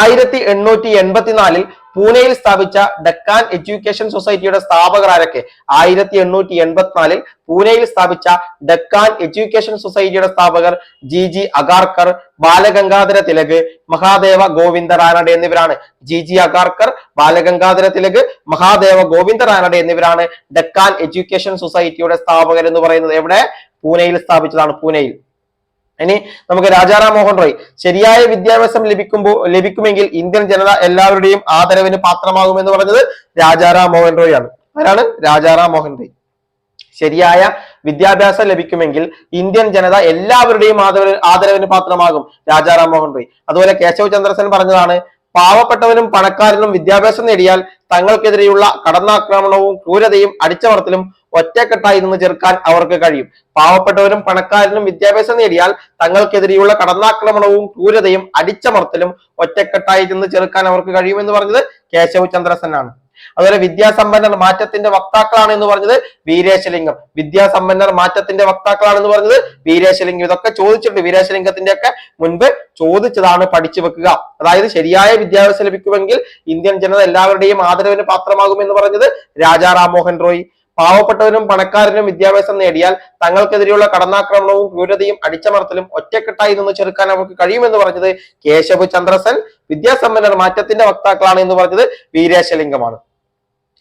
ആയിരത്തി എണ്ണൂറ്റി എൺപത്തിനാലിൽ പൂനെയിൽ സ്ഥാപിച്ച ഡക്കാൻ എഡ്യൂക്കേഷൻ സൊസൈറ്റിയുടെ സ്ഥാപകർ ആരൊക്കെ ആയിരത്തി എണ്ണൂറ്റി എൺപത്തിനാലിൽ പൂനെയിൽ സ്ഥാപിച്ച ഡക്കാൻ എഡ്യൂക്കേഷൻ സൊസൈറ്റിയുടെ സ്ഥാപകർ ജി ജി അഗാർക്കർ ബാലഗംഗാധര തിലക് മഹാദേവ ഗോവിന്ദ റാനഡെ എന്നിവരാണ്. ജി ജി അഗാർക്കർ ബാലഗംഗാധര തിലക് മഹാദേവ ഗോവിന്ദ റാനഡെ എന്നിവരാണ് ഡക്കാൻ എഡ്യൂക്കേഷൻ സൊസൈറ്റിയുടെ സ്ഥാപകർ എന്ന് പറയുന്നത്. എവിടെ? പൂനെയിൽ സ്ഥാപിച്ചതാണ്. പൂനെയിൽ. ഇനി നമുക്ക് രാജാറാം മോഹൻ റോയ്. ശരിയായ വിദ്യാഭ്യാസം ലഭിക്കുമ്പോൾ ലഭിക്കുമെങ്കിൽ ഇന്ത്യൻ ജനത എല്ലാവരുടെയും ആദരവിന് പാത്രമാകുമെന്ന് പറഞ്ഞത് രാജാറാം മോഹൻ റോയ് ആണ്. ആരാണ്? രാജാറാം മോഹൻ റോയ്. ശരിയായ വിദ്യാഭ്യാസം ലഭിക്കുമെങ്കിൽ ഇന്ത്യൻ ജനത എല്ലാവരുടെയും ആദരവ് ആദരവിന് പാത്രമാകും രാജാറാം മോഹൻ റോയ്. അതുപോലെ കേശവ് ചന്ദ്രസൻ പറഞ്ഞതാണ് പാവപ്പെട്ടവനും പണക്കാരനും വിദ്യാഭ്യാസം നേടിയാൽ തങ്ങൾക്കെതിരെയുള്ള കടന്നാക്രമണവും ക്രൂരതയും അടിച്ചമർത്തലും ഒറ്റക്കെട്ടായി നിന്ന് ചെറുക്കാൻ അവർക്ക് കഴിയും. പാവപ്പെട്ടവരും പണക്കാരനും വിദ്യാഭ്യാസം നേടിയാൽ തങ്ങൾക്കെതിരെയുള്ള കടന്നാക്രമണവും ക്രൂരതയും അടിച്ചമർത്തലും ഒറ്റക്കെട്ടായി നിന്ന് ചെറുക്കാൻ അവർക്ക് കഴിയുമെന്ന് പറഞ്ഞത് കേശവ് ചന്ദ്രസൻ ആണ് അതുപോലെ വിദ്യാസമ്പന്നർ മാറ്റത്തിന്റെ വക്താക്കളാണ് എന്ന് പറഞ്ഞത് വീരേശലിംഗം. വിദ്യാസമ്പന്നർ മാറ്റത്തിന്റെ വക്താക്കളാണ് എന്ന് പറഞ്ഞത് വീരേശലിംഗം. ഇതൊക്കെ ചോദിച്ചിട്ടുണ്ട്. വീരേശലിംഗത്തിന്റെ ഒക്കെ മുൻപ് ചോദിച്ചതാണ് പഠിച്ചു വെക്കുക. അതായത് ശരിയായ വിദ്യാഭ്യാസം ലഭിക്കുമെങ്കിൽ ഇന്ത്യൻ ജനത എല്ലാവരുടെയും ആദരവിന് പാത്രമാകും എന്ന് പറഞ്ഞത് രാജാ റാംമോഹൻ റോയ്. പാവപ്പെട്ടവനും പണക്കാരനും വിദ്യാഭ്യാസം നേടിയാൽ തങ്ങൾക്കെതിരെയുള്ള കടന്നാക്രമണവും ക്രൂരതയും അടിച്ചമർത്തലും ഒറ്റക്കെട്ടായി നിന്ന് ചെറുക്കാൻ അവർക്ക് കഴിയുമെന്ന് പറഞ്ഞത് കേശവ് ചന്ദ്രസൻ. വിദ്യാസമ്പന്നർ മാറ്റത്തിന്റെ വക്താക്കളാണ് എന്ന് പറഞ്ഞത് വീരേശലിംഗമാണ്.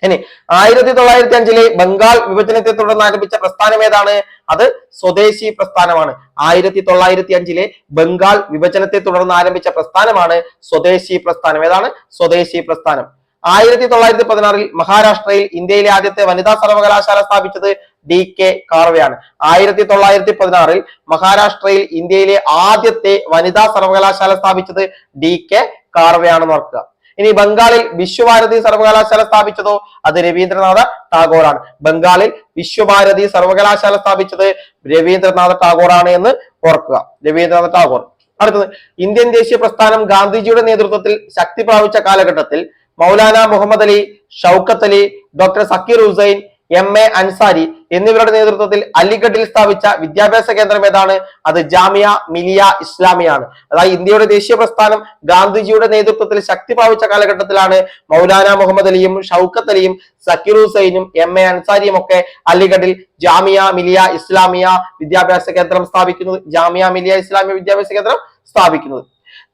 ഇനി ആയിരത്തി തൊള്ളായിരത്തി അഞ്ചിലെ ബംഗാൾ വിഭജനത്തെ തുടർന്ന് ആരംഭിച്ച പ്രസ്ഥാനം ഏതാണ്? അത് സ്വദേശി പ്രസ്ഥാനമാണ്. ആയിരത്തി തൊള്ളായിരത്തി അഞ്ചിലെ ബംഗാൾ വിഭജനത്തെ തുടർന്ന് ആരംഭിച്ച പ്രസ്ഥാനമാണ് സ്വദേശി പ്രസ്ഥാനം. ഏതാണ്? സ്വദേശി പ്രസ്ഥാനം. ആയിരത്തി തൊള്ളായിരത്തി പതിനാറിൽ മഹാരാഷ്ട്രയിൽ ഇന്ത്യയിലെ ആദ്യത്തെ വനിതാ സർവകലാശാല സ്ഥാപിച്ചത് ഡി കെ കാർവെയാണ്. ആയിരത്തി തൊള്ളായിരത്തി പതിനാറിൽ മഹാരാഷ്ട്രയിൽ ഇന്ത്യയിലെ ആദ്യത്തെ വനിതാ സർവകലാശാല സ്ഥാപിച്ചത് ഡി കെ കാർവെയാണെന്ന് ഓർക്കുക. ഇനി ബംഗാളിൽ വിശ്വഭാരതി സർവകലാശാല സ്ഥാപിച്ചതോ അത് രവീന്ദ്രനാഥ ടാഗോറാണ്. ബംഗാളിൽ വിശ്വഭാരതി സർവകലാശാല സ്ഥാപിച്ചത് രവീന്ദ്രനാഥ ടാഗോറാണ് എന്ന് ഓർക്കുക. രവീന്ദ്രനാഥ ടാഗോർ. അടുത്തത് ഇന്ത്യൻ ദേശീയ പ്രസ്ഥാനം ഗാന്ധിജിയുടെ നേതൃത്വത്തിൽ ശക്തി പ്രാപിച്ച കാലഘട്ടത്തിൽ Maulana Muhammad Ali Shaukat Ali doctor Zakir Hussain M A Ansari എന്നിവരുടെ നേതൃത്വത്തിൽ അലിഗഡിൽ സ്ഥാപിച്ച വിദ്യാഭ്യാസ കേന്ദ്രം ഏതാണ്? അത് ജാമിയ മിലിയ ഇസ്ലാമിയാണ്. അതായത് ഇന്ത്യയുടെ ദേശീയ പ്രസ്ഥാനം ഗാന്ധിജിയുടെ നേതൃത്വത്തിൽ ശക്തി പ്രാപിച്ച കാലഘട്ടത്തിലാണ് മൗലാന മുഹമ്മദ് അലിയും ഷൗക്കത്ത് അലിയും സക്കീർ ഹുസൈനും എം എ അൻസാരിയും ഒക്കെ അലിഗഡിൽ ജാമിയ മിലിയ ഇസ്ലാമിയ വിദ്യാഭ്യാസ കേന്ദ്രം സ്ഥാപിക്കുന്നത് ജാമിയ മിലിയ ഇസ്ലാമിയ വിദ്യാഭ്യാസ കേന്ദ്രം സ്ഥാപിക്കുന്നത്.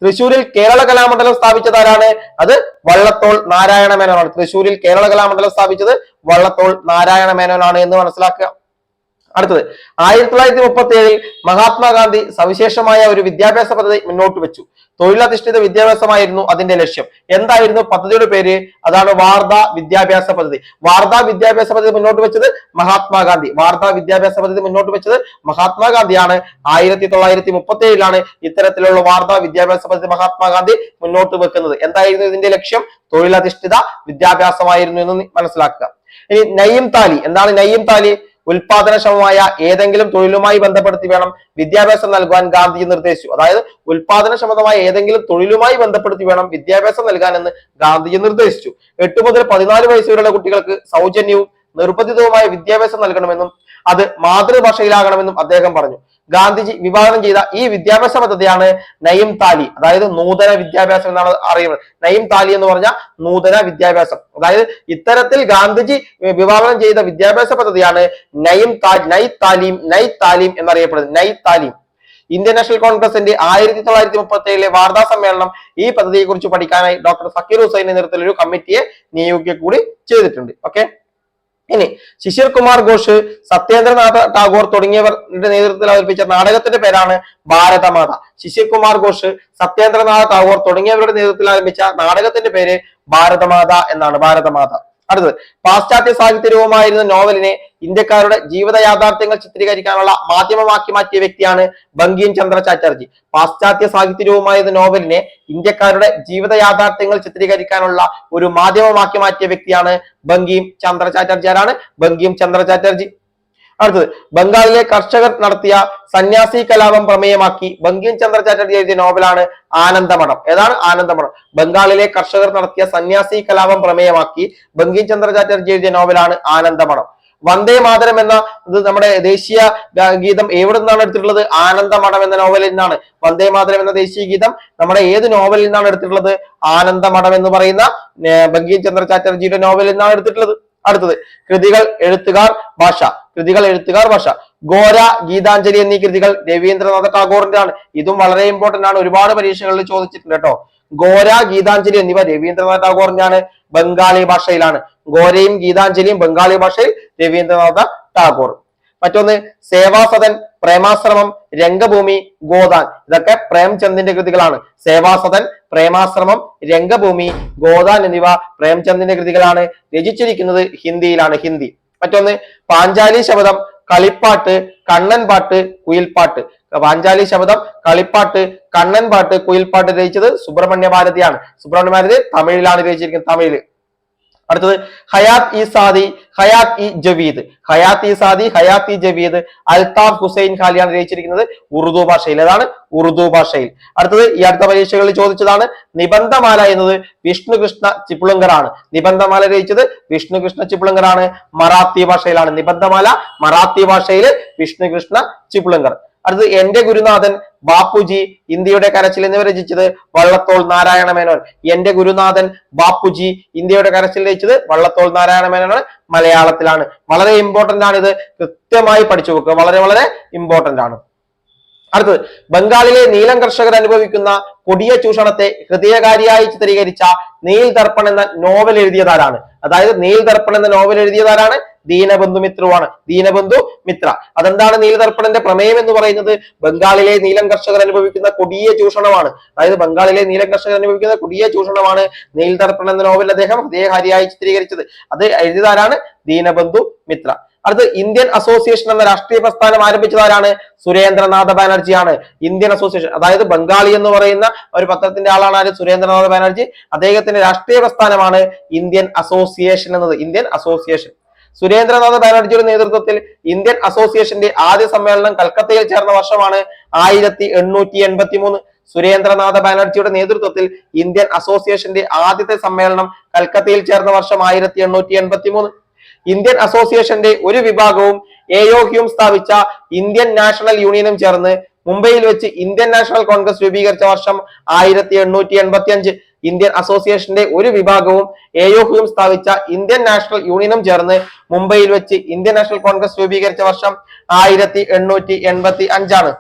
തൃശൂരിൽ കേരള കലാമണ്ഡലം സ്ഥാപിച്ചത് ആരാണ്? അത് വള്ളത്തോൾ നാരായണ മേനോനാണ് തൃശൂരിൽ കേരള കലാമണ്ഡലം സ്ഥാപിച്ചത് വള്ളത്തോൾ നാരായണ മേനോനാണ് എന്ന് മനസ്സിലാക്കുക. അടുത്തത്. ആയിരത്തി തൊള്ളായിരത്തി മുപ്പത്തി ഏഴിൽ മഹാത്മാഗാന്ധി സവിശേഷമായ ഒരു വിദ്യാഭ്യാസ പദ്ധതി മുന്നോട്ട് വെച്ചു. തൊഴിലധിഷ്ഠിത വിദ്യാഭ്യാസമായിരുന്നു അതിന്റെ ലക്ഷ്യം. എന്തായിരുന്നു പദ്ധതിയുടെ പേര്? അതാണ് വാർധ വിദ്യാഭ്യാസ പദ്ധതി. വാർധ വിദ്യാഭ്യാസ പദ്ധതി മുന്നോട്ട് വെച്ചത് മഹാത്മാഗാന്ധി. വാർധ വിദ്യാഭ്യാസ പദ്ധതി മുന്നോട്ട് വെച്ചത് മഹാത്മാഗാന്ധിയാണ്. ആയിരത്തി തൊള്ളായിരത്തി മുപ്പത്തി ഏഴിലാണ് ഇത്തരത്തിലുള്ള വാർധ വിദ്യാഭ്യാസ പദ്ധതി മഹാത്മാഗാന്ധി മുന്നോട്ട് വെക്കുന്നത്. എന്തായിരുന്നു ഇതിന്റെ ലക്ഷ്യം? തൊഴിലധിഷ്ഠിത വിദ്യാഭ്യാസമായിരുന്നു എന്ന് മനസ്സിലാക്കുക. ഇനി നയ്യം താലി എന്താണ് നയ്യം താലി ഉൽപാദനക്ഷമമായ ഏതെങ്കിലും തൊഴിലുമായി ബന്ധപ്പെടുത്തി വേണം വിദ്യാഭ്യാസം നൽകുവാൻ ഗാന്ധിജി നിർദ്ദേശിച്ചു. അതായത് ഉൽപാദനക്ഷമതമായ ഏതെങ്കിലും തൊഴിലുമായി ബന്ധപ്പെടുത്തി വേണം വിദ്യാഭ്യാസം നൽകാൻ എന്ന് ഗാന്ധിജി നിർദ്ദേശിച്ചു. എട്ട് മുതൽ പതിനാല് വയസ്സുവരെയുള്ള കുട്ടികൾക്ക് സൗജന്യവും നിർബന്ധിതവുമായ വിദ്യാഭ്യാസം നൽകണമെന്നും അത് മാതൃഭാഷയിലാകണമെന്നും അദ്ദേഹം പറഞ്ഞു. ഗാന്ധിജി വിഭാവനം ചെയ്ത ഈ വിദ്യാഭ്യാസ പദ്ധതിയാണ് നയം താലി. അതായത് നൂതന വിദ്യാഭ്യാസം എന്നാണ് അറിയുന്നത് നയം താലി എന്ന് പറഞ്ഞ നൂതന വിദ്യാഭ്യാസം. അതായത് ഇത്തരത്തിൽ ഗാന്ധിജി വിഭാവനം ചെയ്ത വിദ്യാഭ്യാസ പദ്ധതിയാണ് നയം താ നൈ താലീം നൈ താലീം എന്നറിയപ്പെടുന്നത്. നൈ താലീം. ഇന്ത്യൻ നാഷണൽ കോൺഗ്രസിന്റെ ആയിരത്തി തൊള്ളായിരത്തി മുപ്പത്തി ഏഴിലെ വാർത്താ സമ്മേളനം ഈ പദ്ധതിയെ കുറിച്ച് പഠിക്കാനായി ഡോക്ടർ സക്കീർ ഹുസൈന്റെ നേതൃത്വത്തിൽ ഒരു കമ്മിറ്റിയെ നിയോഗിക്കുക കൂടി ചെയ്തിട്ടുണ്ട്. ഓക്കെ? ഇനി ശിശിർ കുമാർ ഘോഷ് സത്യേന്ദ്രനാഥ ടാഗോർ തുടങ്ങിയവരുടെ നേതൃത്വത്തിൽ അവതരിപ്പിച്ച നാടകത്തിന്റെ പേരാണ് ഭാരതമാത. ശിശിർ കുമാർ ഘോഷ് സത്യേന്ദ്രനാഥ ടാഗോർ തുടങ്ങിയവരുടെ നേതൃത്വത്തിൽ ആരംഭിച്ച നാടകത്തിന്റെ പേര് ഭാരതമാത എന്നാണ്. ഭാരതമാത. അടുത്തത്. പാശ്ചാത്യ സാഹിത്യരൂപമായിരുന്ന നോവലിനെ ഇന്ത്യക്കാരുടെ ജീവിത യാഥാർത്ഥ്യങ്ങൾ ചിത്രീകരിക്കാനുള്ള മാധ്യമമാക്കി മാറ്റിയ വ്യക്തിയാണ് ബങ്കിം ചന്ദ്ര ചാറ്റർജി. പാശ്ചാത്യ സാഹിത്യരൂപമായിരുന്ന നോവലിനെ ഇന്ത്യക്കാരുടെ ജീവിത യാഥാർത്ഥ്യങ്ങൾ ചിത്രീകരിക്കാനുള്ള ഒരു മാധ്യമമാക്കി മാറ്റിയ വ്യക്തിയാണ് ബങ്കിം ചന്ദ്ര ചാറ്റർജി. ആരാണ്? ബങ്കിം ചന്ദ്ര ചാറ്റർജി. അടുത്തത് ബംഗാളിലെ കർഷകർ നടത്തിയ സന്യാസി കലാപം പ്രമേയമാക്കി ബങ്കിം ചന്ദ്ര ചാറ്റർജി എഴുതിയ നോവലാണ് ആനന്ദമഠം. ഏതാണ് ആനന്ദമഠം? ബംഗാളിലെ കർഷകർ നടത്തിയ സന്യാസി കലാപം പ്രമേയമാക്കി ബങ്കിം ചന്ദ്ര ചാറ്റർജി എഴുതിയ നോവലാണ് ആനന്ദമഠം. വന്ദേ മാതരം എന്ന ഇത് നമ്മുടെ ദേശീയ ഗീതം എവിടെ നിന്നാണ് എടുത്തിട്ടുള്ളത്? ആനന്ദമഠം എന്ന നോവലിൽ നിന്നാണ്. വന്ദേ മാതരം എന്ന ദേശീയ ഗീതം നമ്മുടെ ഏത് നോവലിൽ നിന്നാണ് എടുത്തിട്ടുള്ളത്? ആനന്ദമഠം എന്ന് പറയുന്ന ബങ്കിം ചന്ദ്ര ചാറ്റർജിയുടെ നോവലിൽ നിന്നാണ് എടുത്തിട്ടുള്ളത്. അടുത്തത് കൃതികൾ എഴുത്തുകാർ ഭാഷ. കൃതികൾ എഴുത്തുകാർ ഭാഷ. ഗോര ഗീതാഞ്ജലി എന്നീ കൃതികൾ രവീന്ദ്രനാഥ ടാഗോറിന്റെ ആണ് ഇതും വളരെ ഇമ്പോർട്ടന്റ് ആണ്. ഒരുപാട് പരീക്ഷകളിൽ ചോദിച്ചിട്ടുണ്ട് കേട്ടോ. ഗോര ഗീതാഞ്ജലി എന്നിവ രവീന്ദ്രനാഥ ടാഗോറിന്റെ ആണ് ബംഗാളി ഭാഷയിലാണ്. ഗോരയും ഗീതാഞ്ജലിയും ബംഗാളി ഭാഷയിൽ രവീന്ദ്രനാഥ ടാഗോർ. മറ്റൊന്ന് സേവാസദൻ പ്രേമാശ്രമം രംഗഭൂമി ഗോദാൻ. ഇതൊക്കെ പ്രേംചന്ദിന്റെ കൃതികളാണ്. സേവാസദൻ പ്രേമാശ്രമം രംഗഭൂമി ഗോദാൻ എന്നിവ പ്രേംചന്ദിന്റെ കൃതികളാണ്. രചിച്ചിരിക്കുന്നത് ഹിന്ദിയിലാണ്. ഹിന്ദി. മറ്റൊന്ന് പാഞ്ചാലി ശബദം കളിപ്പാട്ട് കണ്ണൻ പാട്ട് കുയിൽപ്പാട്ട്. പാഞ്ചാലി ശബദം കളിപ്പാട്ട് കണ്ണൻ പാട്ട് കുയിൽപ്പാട്ട് രചിച്ചത് സുബ്രഹ്മണ്യ ഭാരതിയാണ്. സുബ്രഹ്മണ്യ ഭാരതി തമിഴിലാണ് രചിച്ചിരിക്കുന്നത് തമിഴിൽ അടുത്തത് ഹയാത്ത് ഇ സാദി ഹയാത്ത് ഇ ജവീദ്. ഹയാത്ത് ഇ സാദി ഹയാത്ത് ഇ ജവീദ്. അൽതാഫ് ഹുസൈൻ ഖാലിയാണ് രചിച്ചിരിക്കുന്നത് ഉറുദു ഭാഷയിൽ. അതാണ് ഉറുദു ഭാഷയിൽ. അടുത്തത് ഈ അടുത്ത പരീക്ഷകളിൽ ചോദിച്ചതാണ് നിബന്ധമാല എന്നത് വിഷ്ണുകൃഷ്ണ ചിപ്പുളങ്കറാണ് നിബന്ധമാല രചിച്ചത് വിഷ്ണുകൃഷ്ണ ചിപ്പുളങ്കറാണ് മറാത്തി ഭാഷയിലാണ് നിബന്ധമാല. മറാത്തി ഭാഷയിൽ വിഷ്ണുകൃഷ്ണ ചിപ്പുളങ്കർ അടുത്തത് എന്റെ ഗുരുനാഥൻ ബാപ്പുജി ഇന്ത്യയുടെ കരച്ചിൽ എന്നിവ രചിച്ചത് വള്ളത്തോൾ നാരായണ മേനോൻ. എന്റെ ഗുരുനാഥൻ ബാപ്പുജി ഇന്ത്യയുടെ കരച്ചിൽ രചിച്ചത് വള്ളത്തോൾ നാരായണ മേനോൻ മലയാളത്തിലാണ്. വളരെ ഇമ്പോർട്ടന്റ് ആണ് ഇത് കൃത്യമായി പഠിച്ചു വെക്കുക. വളരെ വളരെ ഇമ്പോർട്ടന്റ് ആണ്. അടുത്തത് ബംഗാളിലെ നീലം കർഷകർ അനുഭവിക്കുന്ന കൊടിയ ചൂഷണത്തെ ഹൃദയകാരിയായി ചിത്രീകരിച്ച നീൽ ദർപ്പൺ എന്ന നോവൽ എഴുതിയതാരാണ്? അതായത് നീൽ ദർപ്പൺ എന്ന നോവൽ എഴുതിയതാരാണ്? ദീനബന്ധു മിത്രമാണ് ദീനബന്ധു മിത്ര. അതെന്താണ് നീലതർപ്പണന്റെ പ്രമേയം എന്ന് പറയുന്നത്? ബംഗാളിലെ നീലം കർഷകർ അനുഭവിക്കുന്ന കൊടിയ ചൂഷണമാണ്. അതായത് ബംഗാളിലെ നീലം കർഷകർ അനുഭവിക്കുന്ന കൊടിയ ചൂഷണമാണ് നീലതർപ്പണ എന്ന നോവൽ അദ്ദേഹം ഹൃദയഹാരിയായി ചിത്രീകരിച്ചത്. അത് എഴുതിയതാരാണ്? ദീനബന്ധു മിത്ര. അടുത്ത് ഇന്ത്യൻ അസോസിയേഷൻ എന്ന രാഷ്ട്രീയ പ്രസ്ഥാനം ആരംഭിച്ചതാരാണ്? സുരേന്ദ്രനാഥ ബാനർജിയാണ്. ഇന്ത്യൻ അസോസിയേഷൻ അതായത് ബംഗാളി എന്ന് പറയുന്ന ഒരു പത്രത്തിന്റെ ആളാണ് ആര്? സുരേന്ദ്രനാഥ ബാനർജി. അദ്ദേഹത്തിന്റെ രാഷ്ട്രീയ പ്രസ്ഥാനമാണ് ഇന്ത്യൻ അസോസിയേഷൻ എന്നത്. Indian association. സുരേന്ദ്രനാഥ ബാനർജിയുടെ നേതൃത്വത്തിൽ ഇന്ത്യൻ അസോസിയേഷന്റെ ആദ്യ സമ്മേളനം കൽക്കത്തയിൽ ചേർന്ന വർഷമാണ് ആയിരത്തി എണ്ണൂറ്റി എൺപത്തി മൂന്ന് സുരേന്ദ്രനാഥ ബാനർജിയുടെ നേതൃത്വത്തിൽ ഇന്ത്യൻ അസോസിയേഷന്റെ ആദ്യത്തെ സമ്മേളനം കൽക്കത്തയിൽ ചേർന്ന വർഷം ആയിരത്തി എണ്ണൂറ്റി എൺപത്തി മൂന്ന് ഇന്ത്യൻ അസോസിയേഷന്റെ ഒരു വിഭാഗവും എയോഹ്യും സ്ഥാപിച്ച ഇന്ത്യൻ നാഷണൽ യൂണിയനും ചേർന്ന് മുംബൈയിൽ വെച്ച് ഇന്ത്യൻ നാഷണൽ കോൺഗ്രസ് രൂപീകരിച്ച വർഷം ആയിരത്തി എണ്ണൂറ്റി എൺപത്തി അഞ്ച് ഇന്ത്യൻ അസോസിയേഷന്റെ ഒരു വിഭാഗവും എയോ ഹ്യൂം സ്ഥാപിച്ച ഇന്ത്യൻ നാഷണൽ യൂണിയനും ചേർന്ന് മുംബൈയിൽ വെച്ച് ഇന്ത്യൻ നാഷണൽ കോൺഗ്രസ് രൂപീകരിച്ച വർഷം ആയിരത്തി എണ്ണൂറ്റി എൺപത്തി അഞ്ചാണ്.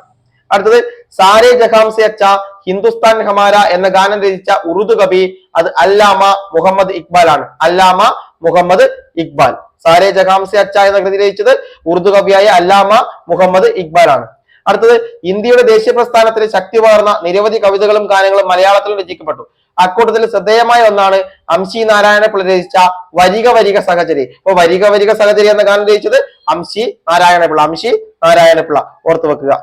അടുത്തത് സാരേ ജഹാംസെ അച്ച ഹിന്ദുസ്ഥാൻ ഹമാര എന്ന ഗാനം രചിച്ച ഉറുദു കവി അത് അല്ലാമ മുഹമ്മദ് ഇക്ബാൽ ആണ്. അല്ലാമ മുഹമ്മദ് ഇക്ബാൽ. സാരേ ജഹാംസെ അച്ച എന്ന കൃതി രചിച്ചത് ഉറുദു കവിയായ അല്ലാമ മുഹമ്മദ് ഇക്ബാൽ ആണ്. അടുത്തത് ഇന്ത്യയുടെ ദേശീയ പ്രസ്ഥാനത്തിന് ശക്തി പകർന്ന നിരവധി കവിതകളും ഗാനങ്ങളും മലയാളത്തിൽ രചിക്കപ്പെട്ടു. അക്കൂട്ടത്തിൽ ശ്രദ്ധേയമായ ഒന്നാണ് അംശി നാരായണപിള്ള രചിച്ച വരിക വരിക സഹചരി. അപ്പൊ വരിക വരിക സഹചരി എന്ന ഗാനം രചിച്ചത് അംശി നാരായണപിള്ള അംശി നാരായണപിള്ള. ഓർത്തു വെക്കുക.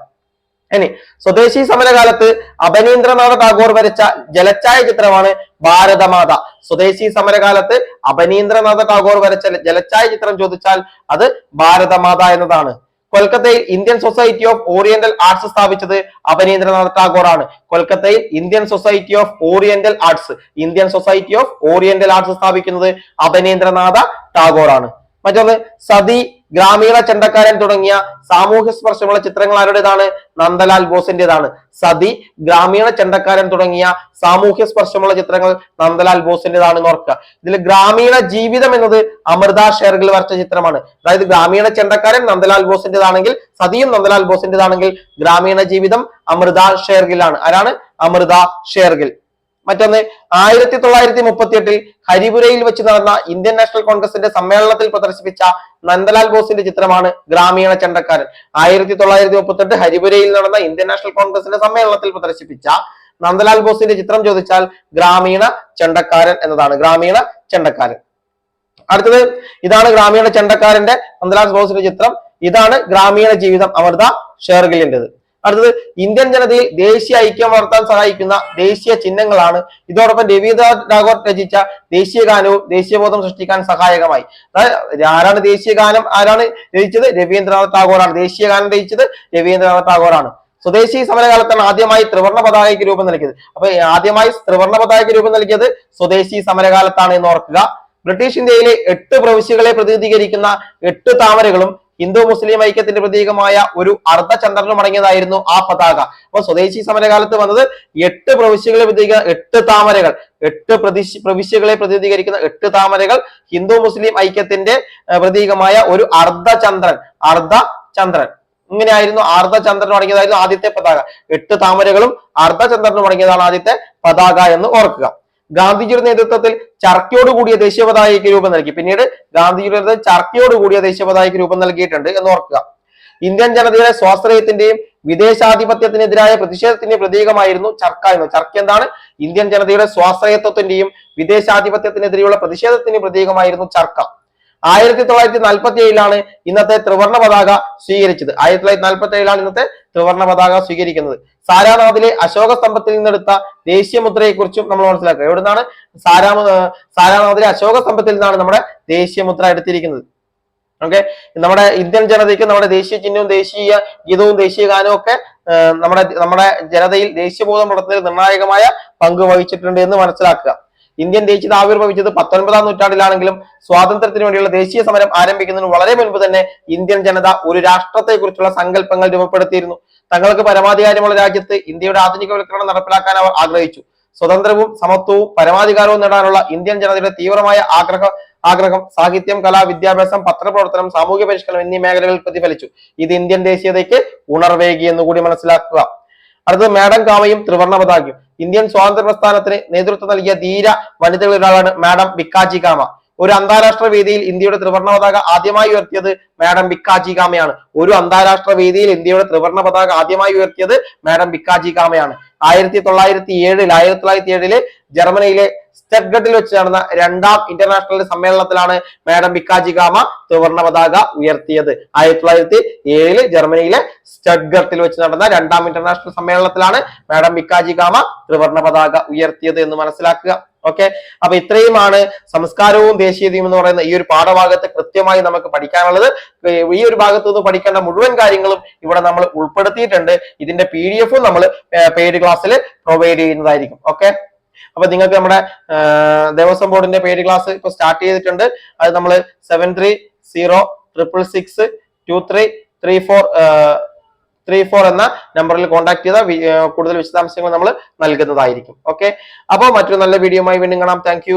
ഇനി സ്വദേശി സമരകാലത്ത് അപനീന്ദ്രനാഥ ടാഗോർ വരച്ച ജലച്ചായ ചിത്രമാണ് ഭാരതമാത. സ്വദേശി സമരകാലത്ത് അപനീന്ദ്രനാഥ ടാഗോർ വരച്ച ജലച്ചായ ചിത്രം ചോദിച്ചാൽ അത് ഭാരതമാത എന്നതാണ്. കൊൽക്കത്തയിൽ Indian society of oriental arts സ്ഥാപിച്ചത് അപനീന്ദ്രനാഥ് ടാഗോർ ആണ് കൊൽക്കത്തയിൽ Indian society of oriental arts Indian society of oriental arts സ്ഥാപിക്കുന്നത് അപനീന്ദ്രനാഥ ടാഗോർ ആണ് മറ്റൊന്ന് സതി ഗ്രാമീണ ചെണ്ടക്കാരൻ തുടങ്ങിയ സാമൂഹ്യ സ്പർശമുള്ള ചിത്രങ്ങൾ ആരുടേതാണ്? നന്ദലാൽ ബോസിന്റേതാണ്. സതി ഗ്രാമീണ ചെണ്ടക്കാരൻ തുടങ്ങിയ സാമൂഹ്യ സ്പർശമുള്ള ചിത്രങ്ങൾ നന്ദലാൽ ബോസിന്റേതാണെന്ന് ഓർക്കുക. ഇതിൽ ഗ്രാമീണ ജീവിതം എന്നത് അമൃത ഷെർഗിൽ വരച്ച ചിത്രമാണ്. അതായത് ഗ്രാമീണ ചെണ്ടക്കാരൻ നന്ദലാൽ ബോസിന്റേതാണെങ്കിൽ സതിയും നന്ദലാൽ ബോസിന്റേതാണെങ്കിൽ ഗ്രാമീണ ജീവിതം അമൃത ഷെർഗിലാണ് ആരാണ്? അമൃത ഷെർഗിൽ മറ്റൊന്ന് ആയിരത്തി തൊള്ളായിരത്തി മുപ്പത്തി എട്ടിൽ ഹരിപുരയിൽ വെച്ച് നടന്ന ഇന്ത്യൻ നാഷണൽ കോൺഗ്രസിന്റെ സമ്മേളനത്തിൽ പ്രദർശിപ്പിച്ച നന്ദലാൽ ബോസിന്റെ ചിത്രമാണ് ഗ്രാമീണ ചെണ്ടക്കാരൻ. ആയിരത്തി തൊള്ളായിരത്തി മുപ്പത്തെട്ട് ഹരിപുരയിൽ നടന്ന ഇന്ത്യൻ നാഷണൽ കോൺഗ്രസിന്റെ സമ്മേളനത്തിൽ പ്രദർശിപ്പിച്ച നന്ദലാൽ ബോസിന്റെ ചിത്രം ചോദിച്ചാൽ ഗ്രാമീണ ചെണ്ടക്കാരൻ എന്നതാണ്. ഗ്രാമീണ ചെണ്ടക്കാരൻ. അടുത്തത് ഇതാണ് ഗ്രാമീണ ചെണ്ടക്കാരന്റെ നന്ദലാൽ ബോസിന്റെ ചിത്രം. ഇതാണ് ഗ്രാമീണ ജീവിതം അമൃത ഷേർഗിലിന്റെത് അടുത്തത് ഇന്ത്യൻ ജനതയിൽ ദേശീയ ഐക്യം വളർത്താൻ സഹായിക്കുന്ന ദേശീയ ചിഹ്നങ്ങളാണ്. ഇതോടൊപ്പം രവീന്ദ്രനാഥ് ടാഗോർ രചിച്ച ദേശീയ ഗാനവും ദേശീയബോധം സൃഷ്ടിക്കാൻ സഹായകമായി. ആരാണ് ദേശീയ ഗാനം ആരാണ് രചിച്ചത്? രവീന്ദ്രനാഥ് ടാഗോറാണ്. ദേശീയ ഗാനം രചിച്ചത് രവീന്ദ്രനാഥ് ടാഗോറാണ്. സ്വദേശി സമരകാലത്താണ് ആദ്യമായി ത്രിവർണ പതാകയ്ക്ക് രൂപം നൽകിയത്. അപ്പൊ ആദ്യമായി ത്രിവർണ പതാകയ്ക്ക് രൂപം നൽകിയത് സ്വദേശി സമരകാലത്താണ് എന്ന് ഓർക്കുക. ബ്രിട്ടീഷ് ഇന്ത്യയിലെ എട്ട് പ്രവിശ്യകളെ പ്രതിനിധീകരിക്കുന്ന എട്ട് താമരകളും ഹിന്ദു മുസ്ലിം ഐക്യത്തിന്റെ പ്രതീകമായ ഒരു അർദ്ധചന്ദ്രനും അടങ്ങിയതായിരുന്നു ആ പതാക. അപ്പൊ സ്വദേശി സമരകാലത്ത് വന്നത് എട്ട് പ്രവിശ്യകളെ പ്രതീക എട്ട് താമരകൾ. എട്ട് പ്രതിശ് പ്രവിശ്യകളെ പ്രതിനിധീകരിക്കുന്ന എട്ട് താമരകൾ ഹിന്ദു മുസ്ലിം ഐക്യത്തിന്റെ പ്രതീകമായ ഒരു അർദ്ധചന്ദ്രൻ അർദ്ധചന്ദ്രൻ ഇങ്ങനെയായിരുന്നു അർദ്ധചന്ദ്രനും അടങ്ങിയതായിരുന്നു ആദ്യത്തെ പതാക. എട്ട് താമരകളും അർദ്ധചന്ദ്രനും അടങ്ങിയതാണ് ആദ്യത്തെ പതാക എന്ന് ഓർക്കുക. ഗാന്ധിജിയുടെ നേതൃത്വത്തിൽ ചർക്കയോട് കൂടിയ ദേശീയ പതാകയ്ക്ക് രൂപം നൽകി. പിന്നീട് ഗാന്ധിജിയുടെ നേതൃത്വം ചർക്കയോട് കൂടിയ ദേശീയ പതാകയ്ക്ക് രൂപം നൽകിയിട്ടുണ്ട് എന്ന് ഓർക്കുക. ഇന്ത്യൻ ജനതയുടെ സ്വാശ്രയത്തിന്റെയും വിദേശാധിപത്യത്തിനെതിരായ പ്രതിഷേധത്തിന്റെ പ്രതീകമായിരുന്നു ചർക്ക എന്ന്. ചർക്ക എന്താണ്? ഇന്ത്യൻ ജനതയുടെ സ്വാശ്രയത്വത്തിന്റെയും വിദേശാധിപത്യത്തിനെതിരെയുള്ള പ്രതിഷേധത്തിന്റെ പ്രതീകമായിരുന്നു ചർക്ക. ആയിരത്തി തൊള്ളായിരത്തി നാൽപ്പത്തി ഏഴിലാണ് ഇന്നത്തെ ത്രിവർണ പതാക സ്വീകരിച്ചത്. ആയിരത്തി തൊള്ളായിരത്തി നാൽപ്പത്തി ഏഴിലാണ് ഇന്നത്തെ ത്രിവർണ പതാക സ്വീകരിക്കുന്നത്. സാരാനാഥിലെ അശോക സ്തംഭത്തിൽ നിന്നെടുത്ത ദേശീയ മുദ്രയെ കുറിച്ചും നമ്മൾ മനസ്സിലാക്കുക. എവിടുന്നാണ് സാരാ സാരാനാഥിലെ അശോക സ്തംഭത്തിൽ നിന്നാണ് നമ്മുടെ ദേശീയ മുദ്ര എടുത്തിരിക്കുന്നത്. ഓക്കെ? നമ്മുടെ ഇന്ത്യൻ ജനതയ്ക്ക് നമ്മുടെ ദേശീയ ചിഹ്നവും ദേശീയ ഗീതവും ദേശീയ ഗാനവും ഒക്കെ നമ്മുടെ നമ്മുടെ ജനതയിൽ ദേശീയബോധം വളർത്തുന്നതിൽ നിർണായകമായ പങ്ക് വഹിച്ചിട്ടുണ്ട് എന്ന് മനസ്സിലാക്കുക. ഇന്ത്യൻ ദേശീയത ആവിർഭവിച്ചത് പത്തൊൻപതാം നൂറ്റാണ്ടിലാണെങ്കിലും സ്വാതന്ത്ര്യത്തിന് വേണ്ടിയുള്ള ദേശീയ സമരം ആരംഭിക്കുന്നതിന് വളരെ മുൻപ് തന്നെ ഇന്ത്യൻ ജനത ഒരു രാഷ്ട്രത്തെ കുറിച്ചുള്ള സങ്കല്പങ്ങൾ രൂപപ്പെടുത്തിയിരുന്നു. തങ്ങൾക്ക് പരമാധികാരമുള്ള രാജ്യത്ത് ഇന്ത്യയുടെ ആധുനികവൽക്കരണം നടപ്പിലാക്കാൻ അവർ ആഗ്രഹിച്ചു. സ്വതന്ത്രവും സമത്വവും പരമാധികാരവും നേടാനുള്ള ഇന്ത്യൻ ജനതയുടെ തീവ്രമായ ആഗ്രഹ ആഗ്രഹം സാഹിത്യം കല വിദ്യാഭ്യാസം പത്രപ്രവർത്തനം സാമൂഹ്യ പരിഷ്കരണം എന്നീ മേഖലകളിൽ പ്രതിഫലിച്ചു. ഇത് ഇന്ത്യൻ ദേശീയതയ്ക്ക് ഉണർവേകി എന്നുകൂടി മനസ്സിലാക്കുക. അടുത്തത് മാഡം കാമയും ത്രിവർണ പതാകയും. ഇന്ത്യൻ സ്വാതന്ത്ര്യ പ്രസ്ഥാനത്തിന് നേതൃത്വം നൽകിയ ധീര വനിതകളിൽ ഒരാളാണ് മാഡം ബിക്കാജി കാമ. ഒരു അന്താരാഷ്ട്ര വേദിയിൽ ഇന്ത്യയുടെ ത്രിവർണ പതാക ആദ്യമായി ഉയർത്തിയത് മാഡം ബിക്കാജി കാമയാണ്. ഒരു അന്താരാഷ്ട്ര വേദിയിൽ ഇന്ത്യയുടെ ത്രിവർണ പതാക ആദ്യമായി ഉയർത്തിയത് മാഡം ബിക്കാജി കാമയാണ്. ആയിരത്തി തൊള്ളായിരത്തി ഏഴിൽ ആയിരത്തി തൊള്ളായിരത്തി ഏഴിൽ ജർമ്മനിയിലെ സ്റ്റഡ്ഗട്ടിൽ വെച്ച് നടന്ന രണ്ടാം ഇന്റർനാഷണൽ സമ്മേളനത്തിലാണ് മാഡം ബിക്കാജി ഗാമ ത്രിവർണ പതാക ഉയർത്തിയത്. ആയിരത്തി തൊള്ളായിരത്തി ഏഴിൽ ജർമ്മനിയിലെ സ്റ്റഡ്ഗട്ടിൽ വെച്ച് നടന്ന രണ്ടാം ഇന്റർനാഷണൽ സമ്മേളനത്തിലാണ് മാഡം ബിക്കാജി ഗാമ ത്രിവർണ പതാക ഉയർത്തിയത് എന്ന് മനസ്സിലാക്കുക. ഓക്കെ അപ്പൊ ഇത്രയുമാണ് സംസ്കാരവും ദേശീയതയും എന്ന് പറയുന്ന ഈ ഒരു പാഠഭാഗത്ത് കൃത്യമായി നമുക്ക് പഠിക്കാനുള്ളത്. ഈ ഒരു ഭാഗത്ത് നിന്ന് പഠിക്കേണ്ട മുഴുവൻ കാര്യങ്ങളും ഇവിടെ നമ്മൾ ഉൾപ്പെടുത്തിയിട്ടുണ്ട്. ഇതിന്റെ പി ഡി എഫും നമ്മൾ പെയ്ഡ് ക്ലാസ്സിൽ പ്രൊവൈഡ് ചെയ്യുന്നതായിരിക്കും. ഓക്കെ അപ്പൊ നിങ്ങൾക്ക് നമ്മുടെ ദേവസ്വം ബോർഡിന്റെ പേര് ക്ലാസ് ഇപ്പൊ സ്റ്റാർട്ട് ചെയ്തിട്ടുണ്ട്. അത് നമ്മൾ seven three zero triple six two three three four three four എന്ന നമ്പറിൽ കോൺടാക്ട് ചെയ്താൽ കൂടുതൽ വിശദാംശങ്ങൾ നമ്മൾ നൽകുന്നതായിരിക്കും. ഓക്കെ അപ്പോൾ മറ്റൊരു നല്ല വീഡിയോ ആയി വീണ്ടും കാണാം. താങ്ക്